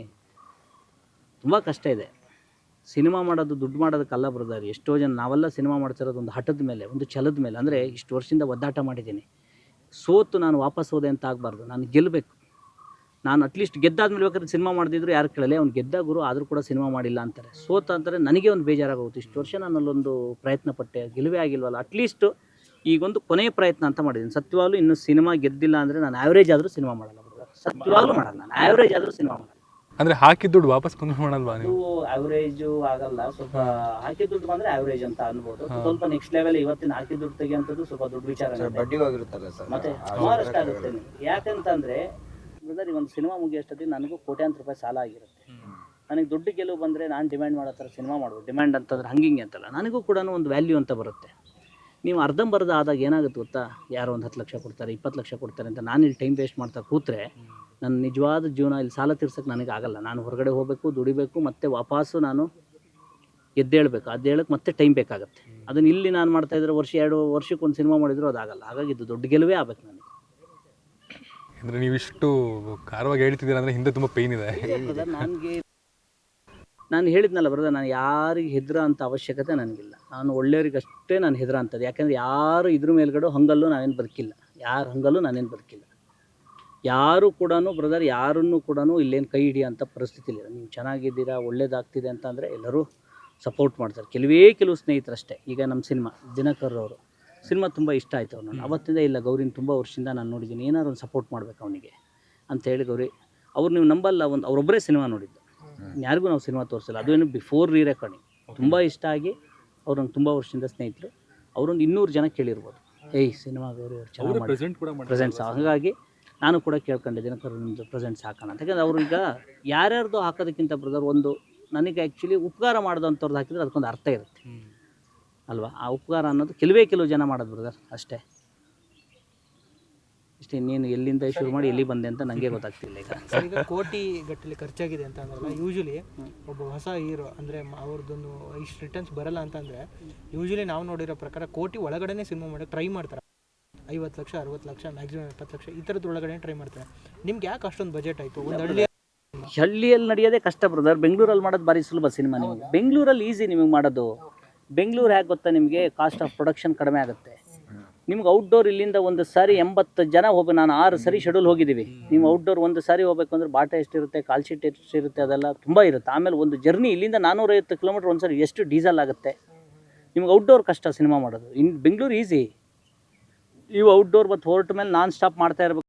ತುಂಬ ಕಷ್ಟ ಇದೆ. ಸಿನಿಮಾ ಮಾಡೋದು ದುಡ್ಡು ಮಾಡೋದಕ್ಕಲ್ಲ ಬ್ರದರ್ ಎಷ್ಟೋ ಜನ ನಾವೆಲ್ಲ ಸಿನಿಮಾ ಮಾಡ್ತಿರೋದು ಒಂದು ಹಠದ ಮೇಲೆ ಒಂದು ಛಲದ ಮೇಲೆ. ಅಂದರೆ ಇಷ್ಟು ವರ್ಷದಿಂದ ಒದ್ದಾಟ ಮಾಡಿದ್ದೀನಿ. ಸೋತು ನಾನು ವಾಪಸ್ ಹೋದೆ ಅಂತ ಆಗಬಾರ್ದು. ನಾನು ಗೆಲ್ಲಬೇಕು ನಾನು ಅಟ್ಲೀಸ್ಟ್ ಗೆದ್ದಾದ್ಮೇಲೆ ಬೇಕಾದ್ರೆ ಸಿನಿಮಾ ಮಾಡಿದ್ರು ಯಾರು ಕೇಳಲ್ಲ ಅವ್ನು ಗೆದ್ದ ಗುರು ಆದರೂ ಕೂಡ ಸಿನಿಮಾ ಮಾಡಿಲ್ಲ ಅಂತಾರೆ. ಸೋತ ಅಂತಾರೆ ನನಗೆ ಒಂದು ಬೇಜಾರಾಗೋಗುತ್ತೆ. ಇಷ್ಟು ವರ್ಷ ನಾನು ಅಲ್ಲೊಂದು ಪ್ರಯತ್ನ ಪಟ್ಟೆ ಗೆಲುವೇ ಆಗಿಲ್ವಲ್ಲ ಅಟ್ಲೀಸ್ಟ್ ಈಗೊಂದು ಕೊನೆಯ ಪ್ರಯತ್ನ ಅಂತ ಮಾಡಿದ್ದೀನಿ. ಸತ್ಯವಾಗ್ಲೂ ಇನ್ನು ಸಿನಿಮಾ ಗೆದ್ದಿಲ್ಲ ಅಂದರೆ ನಾನು ಆ್ಯಾವ್ರೇಜ್ ಆದರೂ ಸಿನಿಮಾ ಮಾಡಲ್ಲ. ಸತ್ಯವಾಗ್ಲೂ ಮಾಡಲ್ಲ ನಾನು ಆ್ಯಾವ್ರೇಜ್ ಆದರೂ ಸಿನಿಮಾ ಮಾಡಲ್ಲ. ಅಂದ್ರೆ ಹಾಕಿದ ದುಡ್ಡು ವಾಪಸ್ ಬಂದು ಮಾಡಲ್ವಾ ನೀವು? ಆವರೇಜು ಆಗಲ್ಲ ಸ್ವಲ್ಪ ಹಾಕಿದ ದುಡ್ಡು ಬಂದ್ರೆ ಆವರೇಜ್ ಅಂತ ಅನ್ಬೋದು. ಸ್ವಲ್ಪ ನೆಕ್ಸ್ಟ್ ಲೆವೆಲ್ ಇವತ್ತಿನ ಹಾಕಿದ ದುಡ್ಡು ತೆಗೆಯುವಂಥದ್ದು ಸ್ವಲ್ಪ ದುಡ್ಡು ವಿಚಾರ ಸರ್ ಬಡ್ಡಿ ಹೋಗಿರುತ್ತಲ್ಲ ಸರ್ ಮತ್ತೆ ಸುಮಾರಷ್ಟು ಆಗುತ್ತೆ. ಯಾಕಂತಂದ್ರೆ ಬ್ರದರ್ ಈ ಒಂದು ಸಿನಿಮಾ ಮುಗಿಯೋಷ್ಟೊತ್ತಿಗೆ ನನಗೂ ಕೋಟ್ಯಾಂತರ ರೂಪಾಯಿ ಸಾಲ ಆಗಿರುತ್ತೆ. ನನಗೆ ದುಡ್ಡು ಗೆಲುವು ಬಂದರೆ ನಾನು ಡಿಮ್ಯಾಂಡ್ ಮಾಡೋ ಥರ ಸಿನಿಮಾ ಮಾಡ್ಬೋದು. ಡಿಮ್ಯಾಂಡ್ ಅಂತಂದ್ರೆ ಹಂಗಿಂಗೆ ಅಂತಲ್ಲ ನನಗೂ ಕೂಡ ಒಂದು ವ್ಯಾಲ್ಯೂ ಅಂತ ಬರುತ್ತೆ. ನೀವು ಅರ್ಧಂಬರ್ಧ ಆದಾಗ ಏನಾಗುತ್ತೆ ಗೊತ್ತಾ? ಯಾರೋ ಒಂದು ಹತ್ತು ಲಕ್ಷ ಕೊಡ್ತಾರೆ ಇಪ್ಪತ್ತು ಲಕ್ಷ ಕೊಡ್ತಾರೆ ಅಂತ ನಾನು ಇಲ್ಲಿ ಟೈಮ್ ವೇಸ್ಟ್ ಮಾಡ್ತಾ ಕೂತ್ರೆ ನನ್ನ ನಿಜವಾದ ಜೀವನ ಇಲ್ಲಿ ಸಾಲ ತೀರ್ಸಕ್ಕೆ ನನಗೆ ಆಗಲ್ಲ. ನಾನು ಹೊರಗಡೆ ಹೋಗಬೇಕು ದುಡಿಬೇಕು ಮತ್ತೆ ವಾಪಸ್ಸು ನಾನು ಎದ್ದೇಳಬೇಕು ಅದೇಳಕ್ಕೆ ಮತ್ತೆ ಟೈಮ್ ಬೇಕಾಗುತ್ತೆ. ಅದನ್ನು ಇಲ್ಲಿ ನಾನು ಮಾಡ್ತಾ ಇದ್ರೆ ವರ್ಷ ಎರಡು ವರ್ಷಕ್ಕೆ ಒಂದು ಸಿನಿಮಾ ಮಾಡಿದ್ರು ಅದಾಗಲ್ಲ ಹಾಗಾಗಿ ಇದು ದೊಡ್ಡ ಗೆಲುವೇ ಆಗಬೇಕು ನನಗೆ. ಅಂದ್ರೆ ಇಷ್ಟು ಕಾರವಾಗಿ ಹೇಳ್ತಿದ್ದೀರಾ ಅಂದ್ರೆ ಹಿಂದೆ ತುಂಬಾ ಪೈನ್ ಇದೆ. ನನಗೆ ನಾನು ಹೇಳಿದ್ನಲ್ಲ ಬ್ರದರ್, ನಾನು ಯಾರಿಗೆ ಹೆದ್ರ ಅಂತ ಅವಶ್ಯಕತೆ ನನಗಿಲ್ಲ. ನಾನು ಒಳ್ಳೆಯವ್ರಿಗಷ್ಟೇ ನಾನು ಹೆದ್ರ ಅಂತದ್ದು. ಯಾಕಂದರೆ ಯಾರು ಇದ್ರ ಮೇಲ್ಗಡೆ ಹಂಗಲ್ಲೂ ನಾನೇನು ಬದುಕಿಲ್ಲ. ಯಾರು ಹಂಗಲ್ಲೂ ನಾನೇನು ಬದುಕಿಲ್ಲ. ಯಾರು ಕೂಡ ಬ್ರದರ್, ಯಾರನ್ನು ಕೂಡ ಇಲ್ಲೇನು ಕೈ ಹಿಡಿಯೋಂಥ ಪರಿಸ್ಥಿತಿ ಇಲ್ಲ. ನೀವು ಚೆನ್ನಾಗಿದ್ದೀರಾ, ಒಳ್ಳೇದಾಗ್ತಿದೆ ಅಂತಂದರೆ ಎಲ್ಲರೂ ಸಪೋರ್ಟ್ ಮಾಡ್ತಾರೆ. ಕೆಲವೇ ಕೆಲವು ಸ್ನೇಹಿತರಷ್ಟೇ. ಈಗ ನಮ್ಮ ಸಿನಿಮಾ ದಿನಕರ್ ಅವರು. ಸಿನಿಮಾ ತುಂಬ ಇಷ್ಟ ಆಯ್ತು ಅವ್ನು ಅವತ್ತಿಂದ ಇಲ್ಲ ಗೌರಿನ ತುಂಬ ವರ್ಷದಿಂದ ನಾನು ನೋಡಿದ್ದೀನಿ. ಏನಾದ್ರು ಒಂದು ಸಪೋರ್ಟ್ ಮಾಡ್ಬೇಕು ಅವನಿಗೆ ಅಂತ ಹೇಳಿ ಗೌರಿ ಅವ್ರು ನೀವು ನಂಬಲ್ಲ ಒಂದು ಅವರೊಬ್ಬರೇ ಸಿನಿಮಾ ನೋಡಿದ್ದು. ಯಾರಿಗೂ ನಾವು ಸಿನಿಮಾ ತೋರಿಸಿಲ್ಲ. ಅದು ಏನು ಬಿಫೋರ್ ರೀ ರೆಕಾರ್ಡಿಂಗ್ ತುಂಬ ಇಷ್ಟ ಆಗಿ ಅವ್ರು ನಂಗೆ ತುಂಬ ವರ್ಷದಿಂದ ಸ್ನೇಹಿತರು. ಅವರೊಂದು ಇನ್ನೂರು ಜನ ಕೇಳಿರ್ಬೋದು. ಏಯ್ ಸಿನಿಮಾ ಗೌರಿ ಅವ್ರು ಚೆನ್ನಾಗಿ ಪ್ರೆಸೆಂಟ್ಸ್ ಹಾಗಾಗಿ ನಾನು ಕೂಡ ಕೇಳ್ಕೊಂಡಿದ್ದೀನಿ ನಿಮ್ಮದು ಪ್ರೆಸೆಂಟ್ಸ್ ಹಾಕೋಣ ಅಂತ. ಯಾಕಂದ್ರೆ ಅವರು ಈಗ ಯಾರ್ಯಾರ್ದು ಹಾಕೋದಕ್ಕಿಂತ ಬ್ರದರ್ ಒಂದು ನನಗೆ ಆ್ಯಕ್ಚುಲಿ ಉಪಕಾರ ಮಾಡಿದಂಥವ್ರದ್ದು ಹಾಕಿದ್ರೆ ಅದಕ್ಕೊಂದು ಅರ್ಥ ಇರುತ್ತೆ. ಅಲ್ವಾ? ಆ ಉಪಕಾರ ಅನ್ನೋದು ಕೆಲವೇ ಕೆಲವು ಜನ ಮಾಡೋದು ಬ್ರದರ್ ಅಷ್ಟೇ. ಇಷ್ಟೇ ನೀನು ಎಲ್ಲಿಂದ ಶುರು ಮಾಡಿ ಎಲ್ಲಿ ಬಂದೆ ಅಂತ ನನಗೆ ಗೊತ್ತಾಗ್ತಿಲ್ಲ ಈಗ. ಸರ್, ಈಗ ಕೋಟಿ ಗಟ್ಟಲೆ ಖರ್ಚಾಗಿದೆ ಅಂತ ಅಂದ್ರೆ ಯೂಶಲಿ ಒಬ್ಬ ಹೊಸ ಹೀರೋ ಅಂದರೆ ಅವ್ರದ್ದೊಂದು ಇಷ್ಟು ರಿಟರ್ನ್ಸ್ ಬರಲ್ಲ ಅಂತಂದ್ರೆ ಯೂಶಲಿ ನಾವು ನೋಡಿರೋ ಪ್ರಕಾರ ಕೋಟಿ ಒಳಗಡೆನೇ ಸಿನಿಮಾ ಮಾಡೋಕ್ಕೆ ಟ್ರೈ ಮಾಡ್ತಾರೆ. ಐವತ್ತು ಲಕ್ಷ ಅರವತ್ತು ಲಕ್ಷ ಮ್ಯಾಕ್ಸಿಮಮ್ ಎಪ್ಪತ್ತು ಲಕ್ಷ ಈ ಥರದ ಒಳಗಡೆ ಟ್ರೈ ಮಾಡ್ತಾರೆ. ನಿಮ್ಗೆ ಯಾಕೆ ಅಷ್ಟೊಂದು ಬಜೆಟ್ ಆಯಿತು? ಒಂದು ಹಳ್ಳಿ ಹಳ್ಳಿಯಲ್ಲಿ ನಡೆಯೋದೇ ಕಷ್ಟ ಬ್ರದರ್ ಬೆಂಗಳೂರಲ್ಲಿ ಮಾಡೋದು ಭಾರಿ ಸುಲಭ ಸಿನಿಮಾ ನಿಮಗೆ. ಬೆಂಗಳೂರಲ್ಲಿ ಈಸಿ ನಿಮಗೆ ಮಾಡೋದು. ಬೆಂಗಳೂರು ಯಾಕೆ ಗೊತ್ತಾ ನಿಮಗೆ? ಕಾಸ್ಟ್ ಆಫ್ ಪ್ರೊಡಕ್ಷನ್ ಕಡಿಮೆ ಆಗುತ್ತೆ. ನಿಮ್ಗೆ ಔಟ್ಡೋರ್ ಇಲ್ಲಿಂದ ಒಂದು ಸಾರಿ ಎಂಬತ್ತು ಜನ ಹೋಗಿ ನಾನು ಆರು ಸರಿ ಶೆಡ್ಯೂಲ್ ಹೋಗಿದ್ದೀವಿ. ನೀವು ಔಟ್ಡೋರ್ ಒಂದು ಸಾರಿ ಹೋಗಬೇಕು ಅಂದ್ರೆ ಬಾಟ ಎಷ್ಟಿರುತ್ತೆ, ಕಾಲ್ ಶೀಟ್ ಎಷ್ಟಿರುತ್ತೆ, ಅದೆಲ್ಲ ತುಂಬ ಇರುತ್ತೆ. ಆಮೇಲೆ ಒಂದು ಜರ್ನಿ ಇಲ್ಲಿಂದ ನಾನ್ನೂರೈವತ್ತು ಕಿಲೋಮೀಟ್ರ್ ಒಂದು ಸಾರಿ ಎಷ್ಟು ಡೀಸೆಲ್ ಆಗುತ್ತೆ? ನಿಮ್ಗೆ ಔಟ್ಡೋರ್ ಕಷ್ಟ ಸಿನಿಮಾ ಮಾಡೋದು. ಇನ್ನು ಬೆಂಗಳೂರು ಈಸಿ ನೀವು ಔಟ್ಡೋರ್ ಮತ್ತು ಹೊರಟ ಮೇಲೆ ನಾನ್ ಸ್ಟಾಪ್ ಮಾಡ್ತಾ ಇರಬೇಕು.